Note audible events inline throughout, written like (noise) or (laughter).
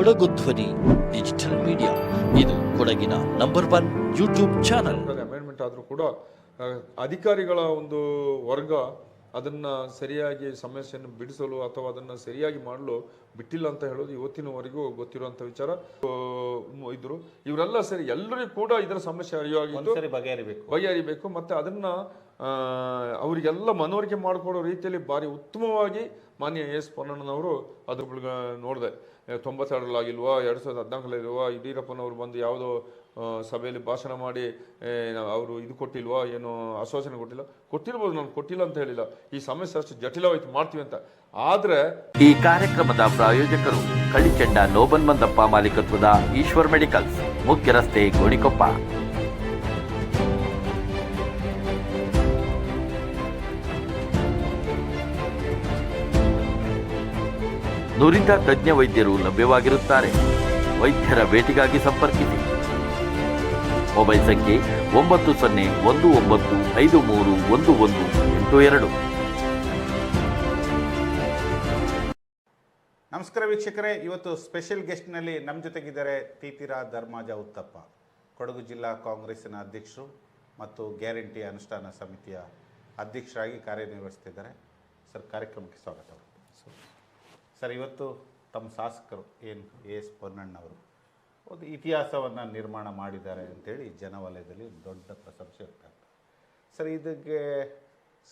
ಕೊಡಗು ಧ್ವನಿ digital media ಇದು ಕೊಡಗಿನ number one YouTube channel amendment ಆದರೂ ಕೂಡ ಅಧಿಕಾರಿಗಳ ಒಂದು ವರ್ಗ ಅದನ್ನ ಸರಿಯಾಗಿ ಸಮಸ್ಯೆಯನ್ನು ಬಿಡಿಸಲು ಅಥವಾ ಅದನ್ನ ಸರಿಯಾಗಿ ಮಾಡಲು ಬಿಟ್ಟಿಲ್ಲ ಅಂತ ಹೇಳೋದು ಇವತ್ತಿನವರೆಗೂ ಗೊತ್ತಿರುವಂತ ವಿಚಾರ. ಇದ್ರು. ಇವರೆಲ್ಲ ಸರಿ ಎಲ್ಲರಿಗೂ ಕೂಡ ಇದರ ಸಮಸ್ಯೆ ಅರಿವಾಗಿದ್ದು ಒಂದ್ಸರಿ ಬಗೆಹರಿಬೇಕು. ಬಗೆಹರಿಬೇಕು. ಮತ್ತೆ ಅದನ್ನ ಅವರಿಗೆಲ್ಲ ಮನವರಿಕೆ ಮಾಡಿಕೊಡೋ ರೀತಿಯಲ್ಲಿ ಭಾರಿ ಉತ್ತಮವಾಗಿ ಮಾನ್ಯ ಎಸ್ ಪೊನ್ನಣ್ಣನವರು ಅದ್ರ ನೋಡಿದೆ. ತೊಂಬತ್ತೆರಡರಲ್ಲಿ ಎರಡು ಸಾವಿರದ ಹದಿನಾಲ್ಕರಲ್ಲಿಲ್ವಾ, ಯಡಿಯೂರಪ್ಪನವರು ಬಂದು ಯಾವುದೋ ಸಭೆಯಲ್ಲಿ ಭಾಷಣ ಮಾಡಿ ಅವರು ಇದು ಕೊಟ್ಟಿಲ್ವಾ, ಏನು ಆಶ್ವಾಸನೆ ಕೊಟ್ಟಿಲ್ಲ. ಕೊಟ್ಟಿರ್ಬೋದು ನಾನು, ಕೊಟ್ಟಿಲ್ಲ ಅಂತ ಹೇಳಿಲ್ಲ. ಈ ಸಮಸ್ಯೆ ಅಷ್ಟು ಜಟಿಲವಾಯ್ತು, ಮಾಡ್ತೀವಿ ಅಂತ. ಆದ್ರೆ ಈ ಕಾರ್ಯಕ್ರಮದ ಪ್ರಾಯೋಜಕರು ಕಳಿಚೆಂಡ ನೋಬನ್ ಮಂದಪ್ಪ ಮಾಲೀಕತ್ವದ ಈಶ್ವರ್ ಮೆಡಿಕಲ್ಸ್, ಮುಖ್ಯ ರಸ್ತೆ ಗೋಣಿಕೊಪ್ಪ. ನುರಿತ ತಜ್ಞ ವೈದ್ಯರು ಲಭ್ಯವಾಗಿರುತ್ತಾರೆ. ವೈದ್ಯರ ಭೇಟಿಗಾಗಿ ಸಂಪರ್ಕಿಸಿ. ಮೊಬೈಲ್ ಸಂಖ್ಯೆ ಒಂಬತ್ತು ಸೊನ್ನೆ ಒಂದು ಒಂಬತ್ತು ಐದು ಮೂರು ಒಂದು ಒಂದು ಎಂಟು ಎರಡು. ನಮಸ್ಕಾರ ವೀಕ್ಷಕರೇ, ಇವತ್ತು ಸ್ಪೆಷಲ್ ಗೆಸ್ಟ್ನಲ್ಲಿ ನಮ್ಮ ಜೊತೆಗಿದ್ದಾರೆ ತೀತಿರಾ ಧರ್ಮಾಜ ಉತ್ತಪ್ಪ. ಕೊಡಗು ಜಿಲ್ಲಾ ಕಾಂಗ್ರೆಸ್ಸಿನ ಅಧ್ಯಕ್ಷರು ಮತ್ತು ಗ್ಯಾರಂಟಿ ಅನುಷ್ಠಾನ ಸಮಿತಿಯ ಅಧ್ಯಕ್ಷರಾಗಿ ಕಾರ್ಯನಿರ್ವಹಿಸ್ತಿದ್ದಾರೆ. ಸರ್, ಕಾರ್ಯಕ್ರಮಕ್ಕೆ ಸ್ವಾಗತ. ಸರ್, ಇವತ್ತು ತಮ್ಮ ಶಾಸಕರು ಏನು ಎ ಎಸ್ ಪೊನ್ನಣ್ಣವರು ಒಂದು ಇತಿಹಾಸವನ್ನು ನಿರ್ಮಾಣ ಮಾಡಿದ್ದಾರೆ ಅಂತೇಳಿ ಜನವಲಯದಲ್ಲಿ ದೊಡ್ಡ ಪ್ರಶಂಸೆ ಇರ್ತಾರೆ ಸರ್, ಇದಕ್ಕೆ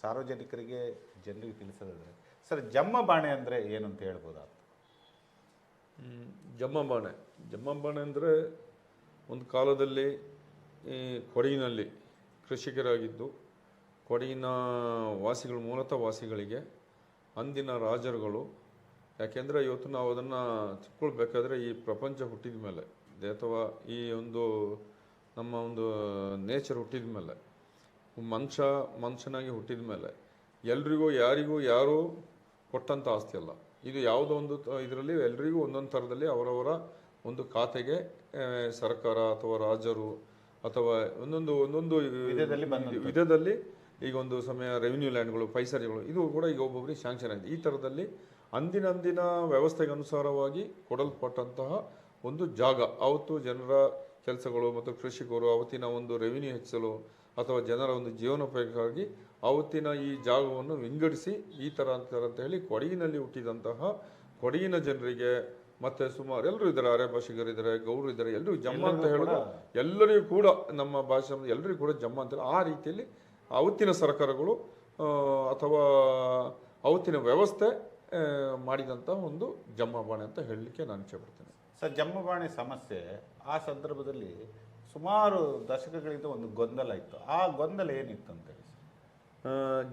ಸಾರ್ವಜನಿಕರಿಗೆ ಜನರಿಗೆ ತಿಳಿಸೋದಾದರೆ, ಸರ್, ಜಮ್ಮ ಬಾಣೆ ಅಂದರೆ ಏನು ಅಂತ ಹೇಳ್ಬೋದಾ? ಬಾಣೆ. ಜಮ್ಮ ಬಾಣೆ ಅಂದರೆ ಒಂದು ಕಾಲದಲ್ಲಿ ಈ ಕೊಡಗಿನಲ್ಲಿ ಕೃಷಿಕರಾಗಿದ್ದು, ಕೊಡಗಿನ ವಾಸಿಗಳು ಮೂಲತಃ ವಾಸಿಗಳಿಗೆ, ಅಂದಿನ ರಾಜರುಗಳು ಯಾಕೆಂದರೆ ಇವತ್ತು ನಾವು ಅದನ್ನು ತಿಳ್ಕೊಳ್ಬೇಕಾದ್ರೆ ಈ ಪ್ರಪಂಚ ಹುಟ್ಟಿದ ಮೇಲೆ ಅಥವಾ ಈ ಒಂದು ನಮ್ಮ ಒಂದು ನೇಚರ್ ಹುಟ್ಟಿದ ಮೇಲೆ ಮನುಷ್ಯ ಮನುಷ್ಯನಾಗಿ ಹುಟ್ಟಿದ ಮೇಲೆ ಎಲ್ರಿಗೂ ಯಾರಿಗೂ ಯಾರೂ ಕೊಟ್ಟಂಥ ಆಸ್ತಿ ಅಲ್ಲ. ಇದು ಯಾವುದೋ ಒಂದು ಇದರಲ್ಲಿ ಎಲ್ರಿಗೂ ಒಂದೊಂದು ಥರದಲ್ಲಿ ಅವರವರ ಒಂದು ಖಾತೆಗೆ ಸರ್ಕಾರ ಅಥವಾ ರಾಜರು ಅಥವಾ ಒಂದೊಂದು ಒಂದೊಂದು ವಿಧದಲ್ಲಿ ಈಗ ಒಂದು ಸಮಯ ರೆವಿನ್ಯೂ ಲ್ಯಾಂಡ್ಗಳು ಪೈಸರಿಗಳು ಇದು ಕೂಡ ಈಗ ಒಬ್ಬೊಬ್ಬರಿಗೆ ಶಾಂಕ್ಷನ್ ಆಗಿದೆ. ಈ ಥರದಲ್ಲಿ ಅಂದಿನ ಅಂದಿನ ವ್ಯವಸ್ಥೆಗೆ ಅನುಸಾರವಾಗಿ ಕೊಡಲ್ಪಟ್ಟಂತಹ ಒಂದು ಜಾಗ ಅವತ್ತು ಜನರ ಕೆಲಸಗಳು ಮತ್ತು ಕೃಷಿಕರು ಅವತ್ತಿನ ಒಂದು ರೆವಿನ್ಯೂ ಹೆಚ್ಚಲು ಅಥವಾ ಜನರ ಒಂದು ಜೀವನೋಪಾಯಕ್ಕಾಗಿ ಅವತ್ತಿನ ಈ ಜಾಗವನ್ನು ವಿಂಗಡಿಸಿ ಈ ಥರ ಅಂತಾರೆ ಅಂತ ಹೇಳಿ ಕೊಡಗಿನಲ್ಲಿ ಹುಟ್ಟಿದಂತಹ ಕೊಡಗಿನ ಜನರಿಗೆ ಮತ್ತೆ ಸುಮಾರು ಎಲ್ಲರೂ ಇದ್ದಾರೆ ಅರೆ ಭಾಷಿಗರು ಇದ್ದಾರೆ ಗೌರು ಇದ್ದಾರೆ ಎಲ್ಲರೂ ಜಮ್ಮ ಅಂತ ಹೇಳಿದ್ರೆ ಎಲ್ಲರಿಗೂ ಕೂಡ ನಮ್ಮ ಭಾಷೆ ಎಲ್ಲರಿಗೂ ಕೂಡ ಜಮ್ಮ ಅಂತ ಆ ರೀತಿಯಲ್ಲಿ ಅವತ್ತಿನ ಸರ್ಕಾರಗಳು ಅಥವಾ ಅವತ್ತಿನ ವ್ಯವಸ್ಥೆ ಮಾಡಿದಂಥ ಒಂದು ಜಮ್ಮ ಬಾಣೆ ಅಂತ ಹೇಳಲಿಕ್ಕೆ ನಾನು ಇಚ್ಛೆಪಡ್ತೇನೆ. ಸರ್ ಜಮ್ಮಬಾಣೆ ಸಮಸ್ಯೆ ಆ ಸಂದರ್ಭದಲ್ಲಿ ಸುಮಾರು ದಶಕಗಳಿಂದ ಒಂದು ಗೊಂದಲ ಇತ್ತು. ಆ ಗೊಂದಲ ಏನಿತ್ತು ಅಂತೇಳಿ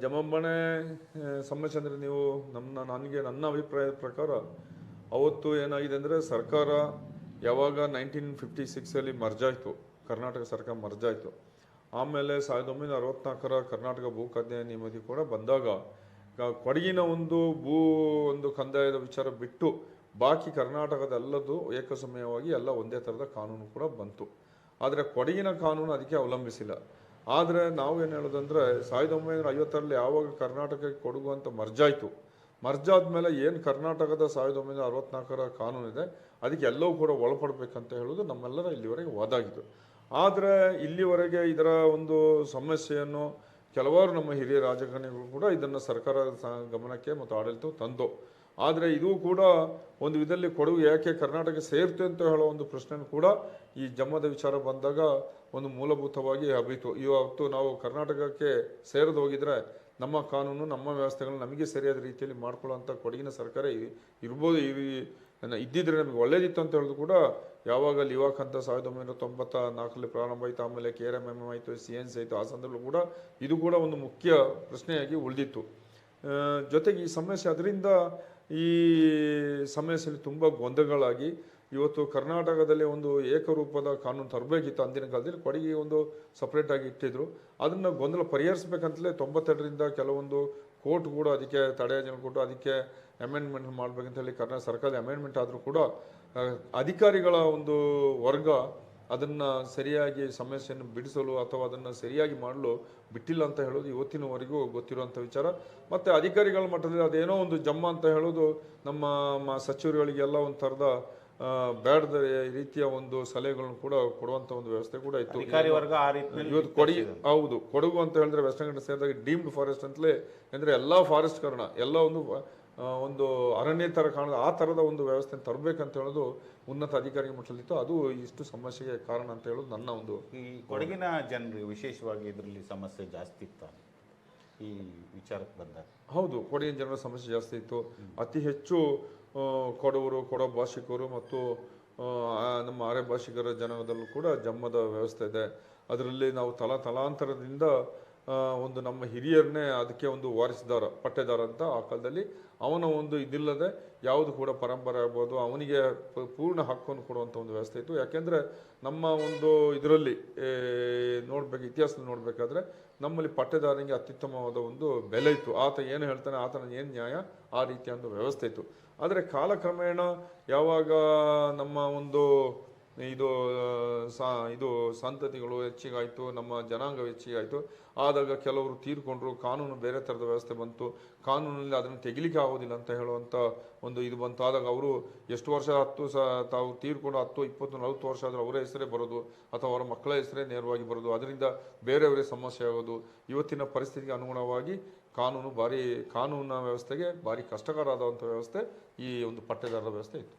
ಜಮಂಬಣೆ ಸಮಸ್ಯೆ ಅಂದರೆ ನೀವು ನಮ್ಮ ನನಗೆ ನನ್ನ ಅಭಿಪ್ರಾಯದ ಪ್ರಕಾರ ಅವತ್ತು ಏನಾಗಿದೆ ಅಂದರೆ ಸರ್ಕಾರ ಯಾವಾಗ ನೈನ್ಟೀನ್ ಫಿಫ್ಟಿ ಸಿಕ್ಸಲ್ಲಿ ಮರ್ಜಾಯಿತು ಕರ್ನಾಟಕ ಸರ್ಕಾರ ಮರ್ಜಾಯಿತು ಆಮೇಲೆ ಸಾವಿರದ ಒಂಬೈನೂರ ಅರವತ್ನಾಲ್ಕರ ಕರ್ನಾಟಕ ಭೂ ನಿಯಮದಿ ಕೂಡ ಬಂದಾಗ ಕೊಡಗಿನ ಒಂದು ಭೂ ಒಂದು ಕಂದಾಯದ ವಿಚಾರ ಬಿಟ್ಟು ಬಾಕಿ ಕರ್ನಾಟಕದ ಎಲ್ಲದು ಏಕಸಮಯವಾಗಿ ಎಲ್ಲ ಒಂದೇ ಥರದ ಕಾನೂನು ಕೂಡ ಬಂತು. ಆದರೆ ಕೊಡಗಿನ ಕಾನೂನು ಅದಕ್ಕೆ ಅವಲಂಬಿಸಿಲ್ಲ. ಆದರೆ ನಾವು ಏನು ಹೇಳೋದಂದ್ರೆ ಸಾವಿರದ ಒಂಬೈನೂರ ಐವತ್ತರಲ್ಲಿ ಯಾವಾಗ ಕರ್ನಾಟಕಕ್ಕೆ ಕೊಡಗು ಅಂತ ಮರ್ಜಾಯಿತು ಮರ್ಜಾದ ಮೇಲೆ ಏನು ಕರ್ನಾಟಕದ ಸಾವಿರದ ಒಂಬೈನೂರ ಅರವತ್ನಾಲ್ಕರ ಇದೆ, ಅದಕ್ಕೆ ಎಲ್ಲವೂ ಕೂಡ ಒಳಪಡಬೇಕಂತ ಹೇಳೋದು ನಮ್ಮೆಲ್ಲರ ಇಲ್ಲಿವರೆಗೆ ವಾದಾಗಿತ್ತು ಆದರೆ ಇಲ್ಲಿವರೆಗೆ ಇದರ ಒಂದು ಸಮಸ್ಯೆಯನ್ನು ಕೆಲವಾರು ನಮ್ಮ ಹಿರಿಯ ರಾಜಕಾರಣಿಗಳು ಕೂಡ ಇದನ್ನು ಸರ್ಕಾರದ ಗಮನಕ್ಕೆ ಮತ್ತು ಆಡಳಿತವು ತಂದು. ಆದರೆ ಇದು ಕೂಡ ಒಂದು ವಿಧದಲ್ಲಿ ಕೊಡಗು ಯಾಕೆ ಕರ್ನಾಟಕ ಸೇರ್ತು ಅಂತ ಹೇಳೋ ಒಂದು ಪ್ರಶ್ನೆ ಕೂಡ ಈ ಜಮ್ಮದ ವಿಚಾರ ಬಂದಾಗ ಒಂದು ಮೂಲಭೂತವಾಗಿ ಹಬ್ಬಿತು ಇವತ್ತು ನಾವು ಕರ್ನಾಟಕಕ್ಕೆ ಸೇರದು ಹೋಗಿದ್ರೆ ನಮ್ಮ ಕಾನೂನು, ನಮ್ಮ ವ್ಯವಸ್ಥೆಗಳನ್ನ ನಮಗೆ ಸರಿಯಾದ ರೀತಿಯಲ್ಲಿ ಮಾಡ್ಕೊಳ್ಳೋಂಥ ಕೊಡಗಿನ ಸರ್ಕಾರ ಇರ್ಬೋದು ಇದ್ದಿದ್ರೆ ನಮಗೆ ಒಳ್ಳೇದಿತ್ತು ಅಂತ ಹೇಳೋದು ಕೂಡ ಯಾವಾಗ ಲಿವಾಕ್ ಅಂತ ಸಾವಿರದ ಒಂಬೈನೂರ ತೊಂಬತ್ತ ನಾಲ್ಕರಲ್ಲಿ ಪ್ರಾರಂಭ ಆಯಿತು ಆಮೇಲೆ ಕೆ ಆರ್ ಎಂ ಎಂ ಆಯಿತು, ಸಿ ಎನ್ ಸಿ ಆಯಿತು, ಆ ಸಂದರ್ಭ ಕೂಡ ಇದು ಕೂಡ ಒಂದು ಮುಖ್ಯ ಪ್ರಶ್ನೆಯಾಗಿ ಉಳಿದಿತ್ತು. ಜೊತೆಗೆ ಈ ಸಮಸ್ಯೆ, ಅದರಿಂದ ಈ ಸಮಸ್ಯೆಯಲ್ಲಿ ತುಂಬ ಗೊಂದಲಗಳಾಗಿ ಇವತ್ತು ಕರ್ನಾಟಕದಲ್ಲಿ ಒಂದು ಏಕರೂಪದ ಕಾನೂನು ತರಬೇಕಿತ್ತು ಅಂದಿನ ಕಾಲದಲ್ಲಿ, ಕೊಡಗಿ ಒಂದು ಸಪ್ರೇಟಾಗಿ ಇಟ್ಟಿದ್ರು. ಅದನ್ನು ಗೊಂದಲ ಪರಿಹರಿಸಬೇಕಂತಲೇ ತೊಂಬತ್ತೆರಡರಿಂದ ಕೆಲವೊಂದು ಕೋರ್ಟ್ ಕೂಡ ಅದಕ್ಕೆ ತಡೆಯಾಜ್ಞೆ ಕೊಟ್ಟು ಅದಕ್ಕೆ ಅಮೆಂಡ್ಮೆಂಟ್ ಮಾಡಬೇಕಂತ ಹೇಳಿ ಕರ್ನಾಟಕ ಸರ್ಕಾರದ ಅಮೆಂಡ್ಮೆಂಟ್ ಆದರೂ ಕೂಡ ಅಧಿಕಾರಿಗಳ ಒಂದು ವರ್ಗ ಅದನ್ನ ಸರಿಯಾಗಿ ಸಮಸ್ಯೆಯನ್ನು ಬಿಡಿಸಲು ಅಥವಾ ಅದನ್ನು ಸರಿಯಾಗಿ ಮಾಡಲು ಬಿಟ್ಟಿಲ್ಲ ಅಂತ ಹೇಳೋದು ಇವತ್ತಿನವರೆಗೂ ಗೊತ್ತಿರುವಂಥ ವಿಚಾರ. ಮತ್ತು ಅಧಿಕಾರಿಗಳ ಮಟ್ಟದಲ್ಲಿ ಅದೇನೋ ಒಂದು ಜಮ್ಮ ಅಂತ ಹೇಳೋದು ನಮ್ಮ ಸಚಿವರುಗಳಿಗೆಲ್ಲ ಒಂದು ಥರದ ಆ, ಬೇಡದ ರೀತಿಯ ಒಂದು ಸಲಹೆಗಳನ್ನು ಕೂಡ ಕೊಡುವಂತ ಒಂದು ವ್ಯವಸ್ಥೆ ಕೂಡ ಇತ್ತು. ಇವತ್ತು ಕೊಡಿ ಹೌದು. ಕೊಡಗು ಅಂತ ಹೇಳಿದ್ರೆ ವೆಸ್ಟ್ ಕನ್ನಡ ಸೇರಿದಾಗ ಡೀಮ್ಡ್ ಫಾರೆಸ್ಟ್ ಅಂತಲೇ ಅಂದ್ರೆ ಎಲ್ಲ ಫಾರೆಸ್ಟ್ ಕಾರಣ ಎಲ್ಲ ಒಂದು ಒಂದು ಅರಣ್ಯ ಥರ ಕಾಣೋದು ಆ ಥರದ ಒಂದು ವ್ಯವಸ್ಥೆ ತರಬೇಕಂತ ಹೇಳೋದು ಉನ್ನತ ಅಧಿಕಾರಿ ಮಟ್ಟದಲ್ಲಿತ್ತು ಅದು ಇಷ್ಟು ಸಮಸ್ಯೆಗೆ ಕಾರಣ ಅಂತ ಹೇಳೋದು ನನ್ನ ಒಂದು ಈ ಕೊಡಗಿನ ಜನರು ವಿಶೇಷವಾಗಿ ಇದರಲ್ಲಿ ಸಮಸ್ಯೆ ಜಾಸ್ತಿ ಇತ್ತು? ಈ ವಿಚಾರಕ್ಕೆ ಬಂದಾಗ. ಹೌದು ಕೊಡಗಿನ ಜನರ ಸಮಸ್ಯೆ ಜಾಸ್ತಿ ಇತ್ತು. ಅತಿ ಹೆಚ್ಚು ಕೊಡವರು ಕೊಡ ಭಾಷಿಕರು ಮತ್ತು ನಮ್ಮ ಅರೆ ಭಾಷಿಕರ ಜನದಲ್ಲೂ ಕೂಡ ಜಮ್ಮದ ವ್ಯವಸ್ಥೆ ಇದೆ. ಅದರಲ್ಲಿ ನಾವು ತಲಾ ತಲಾಂತರದಿಂದ ಒಂದು ನಮ್ಮ ಹಿರಿಯರನ್ನೇ ಅದಕ್ಕೆ ಒಂದು ವಾರಿಸಿದಾರ ಪಟ್ಟೆದಾರ ಅಂತ ಆ ಕಾಲದಲ್ಲಿ ಅವನ ಒಂದು ಇದಿಲ್ಲದೆ ಯಾವುದು ಕೂಡ ಪರಂಪರೆ ಆಗ್ಬೋದು, ಅವನಿಗೆ ಪೂರ್ಣ ಹಕ್ಕನ್ನು ಕೊಡುವಂಥ ಒಂದು ವ್ಯವಸ್ಥೆ ಇತ್ತು. ಯಾಕೆಂದರೆ ನಮ್ಮ ಒಂದು ಇದರಲ್ಲಿ ನೋಡಬೇಕು, ಇತಿಹಾಸದಲ್ಲಿ ನೋಡಬೇಕಾದ್ರೆ ನಮ್ಮಲ್ಲಿ ಪಟ್ಟೆದಾರನಿಗೆ ಅತ್ಯುತ್ತಮವಾದ ಒಂದು ಬೆಲೆ ಇತ್ತು. ಆತ ಏನು ಹೇಳ್ತಾನೆ, ಆತನ ಏನು ನ್ಯಾಯ, ಆ ರೀತಿಯ ಒಂದು ವ್ಯವಸ್ಥೆ ಇತ್ತು. ಆದರೆ ಕಾಲಕ್ರಮೇಣ ಯಾವಾಗ ನಮ್ಮ ಒಂದು ಇದು ಸ, ಇದು ಸಂತತಿಗಳು ಹೆಚ್ಚಿಗಾಯಿತು, ನಮ್ಮ ಜನಾಂಗ ಹೆಚ್ಚಿಗಾಯಿತು. ಆದಾಗ ಕೆಲವರು ತೀರ್ಕೊಂಡ್ರು, ಕಾನೂನು ಬೇರೆ ಥರದ ವ್ಯವಸ್ಥೆ ಬಂತು. ಕಾನೂನಲ್ಲಿ ಅದನ್ನು ತೆಗಿಲಿಕ್ಕೆ ಆಗೋದಿಲ್ಲ ಅಂತ ಹೇಳುವಂಥ ಒಂದು ಇದು ಬಂತು. ಆದಾಗ ಅವರು ಎಷ್ಟು ವರ್ಷ, ಹತ್ತು ಸ, ತಾವು ತೀರ್ಕೊಂಡು ಹತ್ತು, ಇಪ್ಪತ್ತು, ನಲವತ್ತು ವರ್ಷ ಆದರೆ ಅವರ ಹೆಸರೇ ಬರೋದು, ಅಥವಾ ಅವರ ಮಕ್ಕಳ ಹೆಸರೇ ನೇರವಾಗಿ ಬರೋದು. ಅದರಿಂದ ಬೇರೆಯವರೇ ಸಮಸ್ಯೆ ಆಗೋದು. ಇವತ್ತಿನ ಪರಿಸ್ಥಿತಿಗೆ ಅನುಗುಣವಾಗಿ ಕಾನೂನು ಭಾರಿ ಕಾನೂನಿನ ವ್ಯವಸ್ಥೆಗೆ ಭಾರಿ ಕಷ್ಟಕರ ಆದಂಥ ವ್ಯವಸ್ಥೆ ಈ ಒಂದು ಪಟ್ಟೆದಾರರ ವ್ಯವಸ್ಥೆ ಇತ್ತು.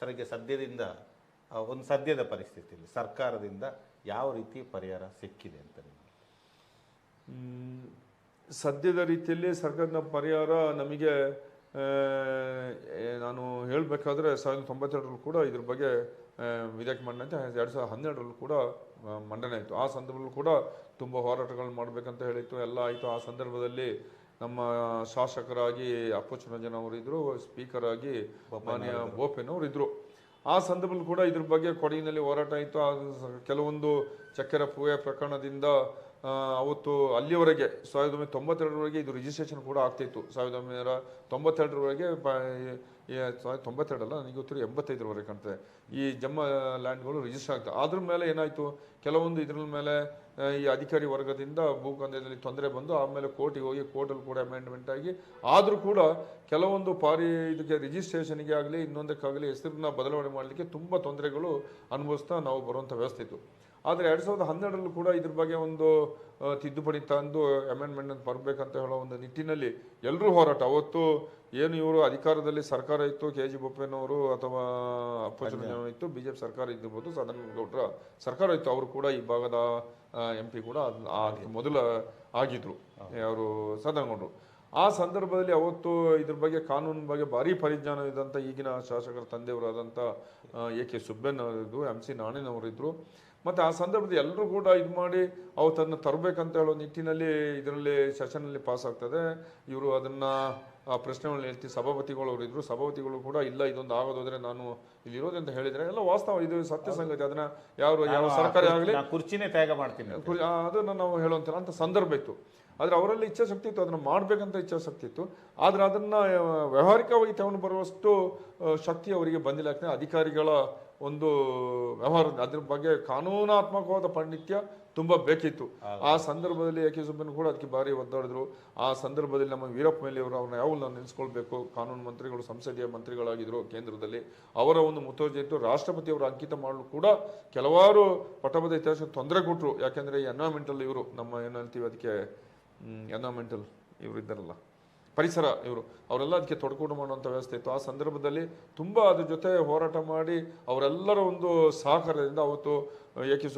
ಸರ್, ಈಗ ಸದ್ಯದಿಂದ ಒಂದು ಸದ್ಯದ ಪರಿಸ್ಥಿತಿಯಲ್ಲಿ ಸರ್ಕಾರದಿಂದ ಯಾವ ರೀತಿ ಪರಿಹಾರ ಸಿಕ್ಕಿದೆ ಅಂತ ನಿಮಗೆ? ಸದ್ಯದ ರೀತಿಯಲ್ಲಿ ಸರ್ಕಾರದ ಪರಿಹಾರ ನಮಗೆ ನಾನು ಹೇಳಬೇಕಾದ್ರೆ ಸಾವಿರದ ತೊಂಬತ್ತೆರಡರಲ್ಲೂ ಕೂಡ ಇದ್ರ ಬಗ್ಗೆ ವಿಧೇಯಕ ಮಂಡನೆ ಎರಡು ಸಾವಿರದ ಹನ್ನೆರಡರಲ್ಲೂ ಕೂಡ ಮಂಡನೆ ಆಯಿತು. ಆ ಸಂದರ್ಭದಲ್ಲೂ ಕೂಡ ತುಂಬ ಹೋರಾಟಗಳು ಮಾಡಬೇಕಂತ ಹೇಳಿತ್ತು. ಎಲ್ಲ ಆಯಿತು. ಆ ಸಂದರ್ಭದಲ್ಲಿ ನಮ್ಮ ಶಾಸಕರಾಗಿ ಅಪ್ಪಚುರಂಜನ್ ಅವರು ಅವರಿದ್ದರು ಸ್ಪೀಕರಾಗಿ ಮಾನ್ಯ ಬೋಪೆನವರು ಇದ್ರು. ಆ ಸಂದರ್ಭದಲ್ಲಿ ಕೂಡ ಇದ್ರ ಬಗ್ಗೆ ಕೊಡಗಿನಲ್ಲಿ ಹೋರಾಟ ಆಯಿತು. ಆ ಕೆಲವೊಂದು ಚಕ್ಕೆರೆ ಪೂವೆ ಪ್ರಕರಣದಿಂದ ಅವತ್ತು ಅಲ್ಲಿಯವರೆಗೆ ಸಾವಿರದ ಒಂಬೈನೂರ ತೊಂಬತ್ತೆರಡರವರೆಗೆ ಇದು ರಿಜಿಸ್ಟ್ರೇಷನ್ ಕೂಡ ಆಗ್ತಿತ್ತು ಸಾವಿರದ ಒಂಬೈನೂರ ತೊಂಬತ್ತೆರಡರವರೆಗೆ ಸಾವಿರದ ತೊಂಬತ್ತೆರಡಲ್ಲ? ನನಗೆ ಗೊತ್ತಿರೋ ಎಂಬತ್ತೈದರವರೆಗೆ ಕಾಣ್ತದೆ. ಈ ಜಮ್ಮ ಲ್ಯಾಂಡ್ಗಳು ರಿಜಿಸ್ಟರ್ ಆಗ್ತವೆ. ಅದ್ರ ಮೇಲೆ ಏನಾಯಿತು? ಕೆಲವೊಂದು ಇದ್ರ ಮೇಲೆ ಈ ಅಧಿಕಾರಿ ವರ್ಗದಿಂದ ಭೂಕಂದ್ಯದಲ್ಲಿ ತೊಂದರೆ ಬಂದು, ಆಮೇಲೆ ಕೋರ್ಟಿಗೆ ಹೋಗಿ ಕೋರ್ಟಲ್ಲಿ ಕೂಡ ಅಮೆಂಡ್ಮೆಂಟ್ ಆಗಿ, ಆದರೂ ಕೂಡ ಕೆಲವೊಂದು ಪಾರಿ ಇದಕ್ಕೆ ರಿಜಿಸ್ಟ್ರೇಷನ್ಗೆ ಆಗಲಿ, ಇನ್ನೊಂದಕ್ಕಾಗಲಿ ಹೆಸರನ್ನ ಬದಲಾವಣೆ ಮಾಡಲಿಕ್ಕೆ ತುಂಬ ತೊಂದರೆಗಳು ಅನುಭವಿಸ್ತಾ ನಾವು ಬರುವಂಥ ವ್ಯವಸ್ಥೆ ಇತ್ತು ಆದರೆ ಎರಡು ಸಾವಿರದ ಹನ್ನೆರಡರಲ್ಲೂ ಕೂಡ ಇದ್ರ ಬಗ್ಗೆ ಒಂದು ತಿದ್ದುಪಡಿ ತಂದು ಅಮೆಂಡ್ಮೆಂಟ್ ಅಂತ ಬರಬೇಕಂತ ಹೇಳೋ ಒಂದು ನಿಟ್ಟಿನಲ್ಲಿ ಎಲ್ಲರೂ ಹೋರಾಟ. ಅವತ್ತು ಏನು ಇವರು ಅಧಿಕಾರದಲ್ಲಿ ಸರ್ಕಾರ ಇತ್ತು ಕೆ ಜಿ ಬೊಪ್ಪೆನವರು ಅಥವಾ ಅಪ್ಪಚುನಾವಣೆ ಇತ್ತು ಬಿ ಜೆ ಪಿ ಸರ್ಕಾರ ಇದ್ದಿರ್ಬೋದು ಸದಾನಂದ ಗೌಡ್ರ ಸರ್ಕಾರ ಇತ್ತು ಅವರು ಕೂಡ ಈ ಭಾಗದ ಎಂ ಪಿ ಕೂಡ ಮೊದಲ ಆಗಿದ್ರು. ಅವರು ಸದಾನಗೌಡರು ಆ ಸಂದರ್ಭದಲ್ಲಿ ಅವತ್ತು ಇದ್ರ ಬಗ್ಗೆ ಕಾನೂನು ಬಗ್ಗೆ ಭಾರಿ ಪರಿಜ್ಞಾನ ಇದ್ದಂಥ ಈಗಿನ ಶಾಸಕರ ತಂದೆಯವರಾದಂಥ ಎ ಕೆ ಸುಬ್ಬಣ್ಣವರಿದ್ರು ಎಂ ಸಿ ನಾಣೇನವರಿದ್ರು. ಮತ್ತು ಆ ಸಂದರ್ಭದಲ್ಲಿ ಎಲ್ಲರೂ ಕೂಡ ಇದು ಮಾಡಿ ಅವತ್ತನ್ನು ತರಬೇಕಂತ ಹೇಳೋ ನಿಟ್ಟಿನಲ್ಲಿ ಇದರಲ್ಲಿ ಸೆಷನಲ್ಲಿ ಪಾಸ್ ಆಗ್ತದೆ. ಇವರು ಅದನ್ನು ಆ ಪ್ರಶ್ನೆಗಳನ್ನ ಹೇಳ್ತಿ ಸಭಾಪತಿಗಳು ಅವರು ಇದ್ರು ಸಭಾಪತಿಗಳು ಕೂಡ ಇಲ್ಲ ಇದೊಂದು ಆಗೋದಾದ್ರೆ ನಾನು ಇಲ್ಲಿ ಇರೋದಂತ ಹೇಳಿದ್ರೆ ಎಲ್ಲ ವಾಸ್ತವ ಇದು ಸತ್ಯ ಸಂಗತಿ ಅದನ್ನ ಯಾರು ಯಾವ ಸರ್ಕಾರ ಆಗಲಿ ಕುರ್ಚಿನೇ ತ್ಯಾಗ ಮಾಡ್ತೀನಿ ಅಂತ. ಅದನ್ನ ನಾವು ಹೇಳುವಂತ ಅಂತ ಸಂದರ್ಭ ಇತ್ತು. ಆದ್ರೆ ಅವರಲ್ಲಿ ಇಚ್ಛಾಶಕ್ತಿ ಇತ್ತು ಅದನ್ನ ಮಾಡ್ಬೇಕಂತ ಇಚ್ಛಾಶಕ್ತಿ ಇತ್ತು. ಆದ್ರೆ ಅದನ್ನ ವ್ಯವಹಾರಿಕವಾಗಿ ತಗೊಂಡು ಬರುವಷ್ಟು ಶಕ್ತಿ ಅವರಿಗೆ ಬಂದಿಲ್ಲ ಯಾಕಂದರೆ ಅಧಿಕಾರಿಗಳ ಒಂದು ವ್ಯವಹಾರ ಅದ್ರ ಬಗ್ಗೆ ಕಾನೂನಾತ್ಮಕವಾದ ಪಾಂಡಿತ್ಯ ತುಂಬ ಬೇಕಿತ್ತು. ಆ ಸಂದರ್ಭದಲ್ಲಿ ಎ ಕೆ ಸುಬ್ಬನ್ ಕೂಡ ಅದಕ್ಕೆ ಭಾರಿ ಒದ್ದಾಡಿದ್ರು. ಆ ಸಂದರ್ಭದಲ್ಲಿ ನಮ್ಮ ವೀರಪ್ಪ ಮೇಲೆ ಅವರು ಅವ್ರನ್ನ ಯಾವ ನಾವು ನೆನೆಸ್ಕೊಳ್ಬೇಕು? ಕಾನೂನು ಮಂತ್ರಿಗಳು ಸಂಸದೀಯ ಮಂತ್ರಿಗಳಾಗಿದ್ದರು ಕೇಂದ್ರದಲ್ಲಿ. ಅವರ ಒಂದು ಮುತುವರ್ಜಿಯಂತೂ ರಾಷ್ಟ್ರಪತಿಯವರು ರಾಷ್ಟ್ರಪತಿ ಅವರು ಅಂಕಿತ ಮಾಡಲು ಕೂಡ ಕೆಲವಾರು ಪಟಬದ ಇತಿಹಾಸ ತೊಂದರೆ ಕೊಟ್ಟರು ಯಾಕೆಂದರೆ ಈ ಇವರು ನಮ್ಮ ಏನಂತೀವಿ ಹೇಳ್ತೀವಿ ಅದಕ್ಕೆ ಎನ್ವೈರ್ಮೆಂಟಲ್ ಇವರು ಇದ್ದಾರಲ್ಲ. ಪರಿಸರ ಇವರು. ಅವರೆಲ್ಲ ಅದಕ್ಕೆ ತೊಡಕೊಂಡು ಮಾಡುವಂಥ ವ್ಯವಸ್ಥೆ ಇತ್ತು. ಆ ಸಂದರ್ಭದಲ್ಲಿ ತುಂಬ ಅದ್ರ ಜೊತೆ ಹೋರಾಟ ಮಾಡಿ ಅವರೆಲ್ಲರ ಒಂದು ಸಹಕಾರದಿಂದ ಅವತ್ತು ಎ ಕೆ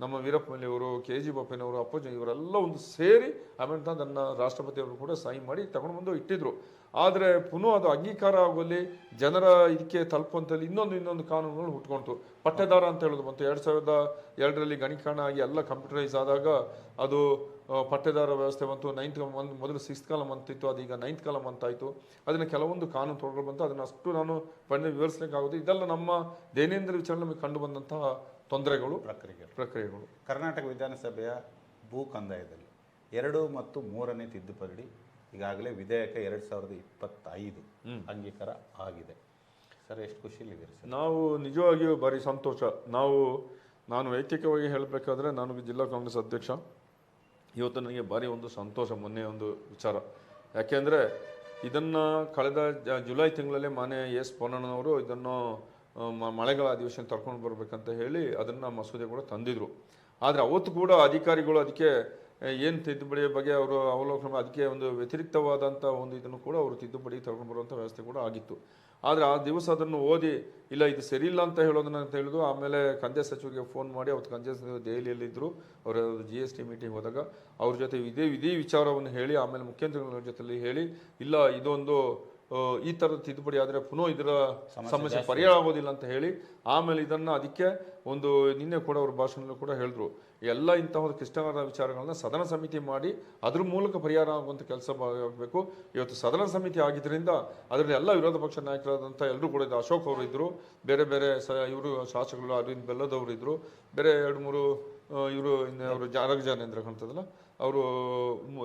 ನಮ್ಮ ವೀರಪ್ಪ ಮಲ್ಲಿಯವರು ಕೆ ಜಿ ಬಪ್ಪನವರು ಅಪ್ಪಾಜಿ ಇವರೆಲ್ಲ ಒಂದು ಸೇರಿ ಆಮೇಲೆ ನನ್ನ ರಾಷ್ಟ್ರಪತಿಯವರು ಕೂಡ ಸೈನ್ ಮಾಡಿ ತಗೊಂಡು ಬಂದು ಇಟ್ಟಿದ್ರು. ಆದರೆ ಪುನಃ ಅದು ಅಂಗೀಕಾರ ಆಗುವಲ್ಲಿ ಜನರ ಇದಕ್ಕೆ ತಲುಪುವಂಥಲ್ಲಿ ಇನ್ನೊಂದು ಇನ್ನೊಂದು ಕಾನೂನುಗಳು ಹುಟ್ಕೊಂತು ಪಟ್ಟೆದಾರ ಅಂತ ಹೇಳೋದು ಬಂತು. ಎರಡು ಸಾವಿರದ ಎರಡರಲ್ಲಿ ಗಣಕೀಕರಣ ಆಗಿ ಎಲ್ಲ ಕಂಪ್ಯೂಟರೈಸ್ ಆದಾಗ ಅದು ಪಟ್ಟೆದಾರ ವ್ಯವಸ್ಥೆ ಬಂತು ನೈನ್ತ್ ಒಂದು ಮೊದಲು ಸಿಕ್ಸ್ತ್ ಕಾಲ ಅಂತ ಇತ್ತು ಅದೀಗ ನೈನ್ತ್ ಕಾಲ ಅಂತ ಆಯಿತು ಅದನ್ನು ಕೆಲವೊಂದು ಕಾನೂನು ತೊಗೊಂಡು ಬಂತು ಅದನ್ನು ಅಷ್ಟು ನಾನು ಪಂಡ ವಿವರಿಸಲಿಕ್ಕಾಗೋದು. ಇದೆಲ್ಲ ನಮ್ಮ ದೈನಂದಿನ ವಿಚಾರಣೆ ನಮಗೆ ಕಂಡು ಬಂದಂತಹ ತೊಂದರೆಗಳು ಪ್ರಕ್ರಿಯೆ ಪ್ರಕ್ರಿಯೆಗಳು. ಕರ್ನಾಟಕ ವಿಧಾನಸಭೆಯ ಭೂ ಕಂದಾಯದಲ್ಲಿ ಎರಡು ಮತ್ತು ಮೂರನೇ ತಿದ್ದುಪಡಿ ಈಗಾಗಲೇ ವಿಧೇಯಕ ಎರಡು ಸಾವಿರದ ಇಪ್ಪತ್ತೈದು ಅಂಗೀಕಾರ ಆಗಿದೆ. ಸರ್ ಎಷ್ಟು ಖುಷಿಯಲ್ಲಿದ್ದೀರಿ ಸರ್? ನಾವು ನಿಜವಾಗಿಯೂ ಭಾರಿ ಸಂತೋಷ. ನಾವು ನಾನು ವೈಯಕ್ತಿಕವಾಗಿ ಹೇಳಬೇಕಾದ್ರೆ ನಾನು ಜಿಲ್ಲಾ ಕಾಂಗ್ರೆಸ್ ಅಧ್ಯಕ್ಷ. ಇವತ್ತು ನನಗೆ ಭಾರಿ ಒಂದು ಸಂತೋಷ, ಮೊನ್ನೆ ಒಂದು ವಿಚಾರ. ಯಾಕೆಂದರೆ ಇದನ್ನು ಕಳೆದ ಜುಲೈ ತಿಂಗಳಲ್ಲೇ ಮಾನ್ಯ ಎಸ್ ಪೊನ್ನಣ್ಣನವರು ಇದನ್ನು ಮಳೆಗಳ ಅಧಿವೇಶನ ತರ್ಕೊಂಡು ಬರಬೇಕಂತ ಹೇಳಿ ಅದನ್ನು ಮಸೂದೆ ಕೂಡ ತಂದಿದ್ರು. ಆದರೆ ಅವತ್ತು ಕೂಡ ಅಧಿಕಾರಿಗಳು ಅದಕ್ಕೆ ಏನು ತಿದ್ದುಪಡಿಯ ಬಗ್ಗೆ ಅವರು ಅವಲೋಕನ ಅದಕ್ಕೆ ಒಂದು ವ್ಯತಿರಿಕ್ತವಾದಂಥ ಒಂದು ಇದನ್ನು ಕೂಡ ಅವರು ತಿದ್ದುಪಡಿ ತಗೊಂಡು ಬರುವಂಥ ವ್ಯವಸ್ಥೆ ಕೂಡ ಆಗಿತ್ತು. ಆದರೆ ಆ ದಿವಸ ಅದನ್ನು ಓದಿ ಇಲ್ಲ ಇದು ಸರಿ ಇಲ್ಲ ಅಂತ ಹೇಳೋದನ್ನ ಅಂತ ಹೇಳಿದ್ರು. ಆಮೇಲೆ ಕಂದಾಯ ಸಚಿವರಿಗೆ ಫೋನ್ ಮಾಡಿ ಅವತ್ತು ಕಂದಾಯ ಸಚಿವರು ದೆಹಲಿಯಲ್ಲಿದ್ದರು ಅವರ ಜಿ ಎಸ್ ಟಿ ಮೀಟಿಂಗ್ ಹೋದಾಗ ಅವ್ರ ಜೊತೆ ಇದೇ ಇದೇ ವಿಚಾರವನ್ನು ಹೇಳಿ ಆಮೇಲೆ ಮುಖ್ಯಮಂತ್ರಿಗಳ ಜೊತೆಲಿ ಹೇಳಿ ಇಲ್ಲ ಇದೊಂದು ಈ ಥರದ ತಿದ್ದುಪಡಿ ಆದರೆ ಪುನಃ ಇದರ ಸಮಸ್ಯೆ ಪರಿಹಾರ ಆಗೋದಿಲ್ಲ ಅಂತ ಹೇಳಿ ಆಮೇಲೆ ಇದನ್ನು ಅದಕ್ಕೆ ಒಂದು ನಿನ್ನೆ ಕೂಡ ಅವ್ರ ಭಾಷಣದಲ್ಲೂ ಕೂಡ ಹೇಳಿದ್ರು. ಎಲ್ಲ ಇಂತಹ ಒಂದು ಕ್ಲಿಷ್ಟಕರ ವಿಚಾರಗಳನ್ನ ಸದನ ಸಮಿತಿ ಮಾಡಿ ಅದ್ರ ಮೂಲಕ ಪರಿಹಾರ ಆಗುವಂಥ ಕೆಲಸ ಆಗಬೇಕು. ಇವತ್ತು ಸದನ ಸಮಿತಿ ಆಗಿದ್ದರಿಂದ ಅದರಲ್ಲಿ ಎಲ್ಲ ವಿರೋಧ ಪಕ್ಷ ನಾಯಕರಾದಂಥ ಎಲ್ಲರೂ ಕೂಡ ಇದ್ರು ಅಶೋಕ್ ಅವರು ಇದ್ದರು ಬೇರೆ ಬೇರೆ ಸ ಇವರು ಶಾಸಕರು ಅರವಿಂದ್ ಬೆಲ್ಲದವರು ಇದ್ದರು ಬೇರೆ ಎರಡು ಮೂರು ಇವರು ಅವರು ಜಾರಗ ಜಾನೇಂದ್ರ ಕಾಣ್ತದಲ್ಲ ಅವರು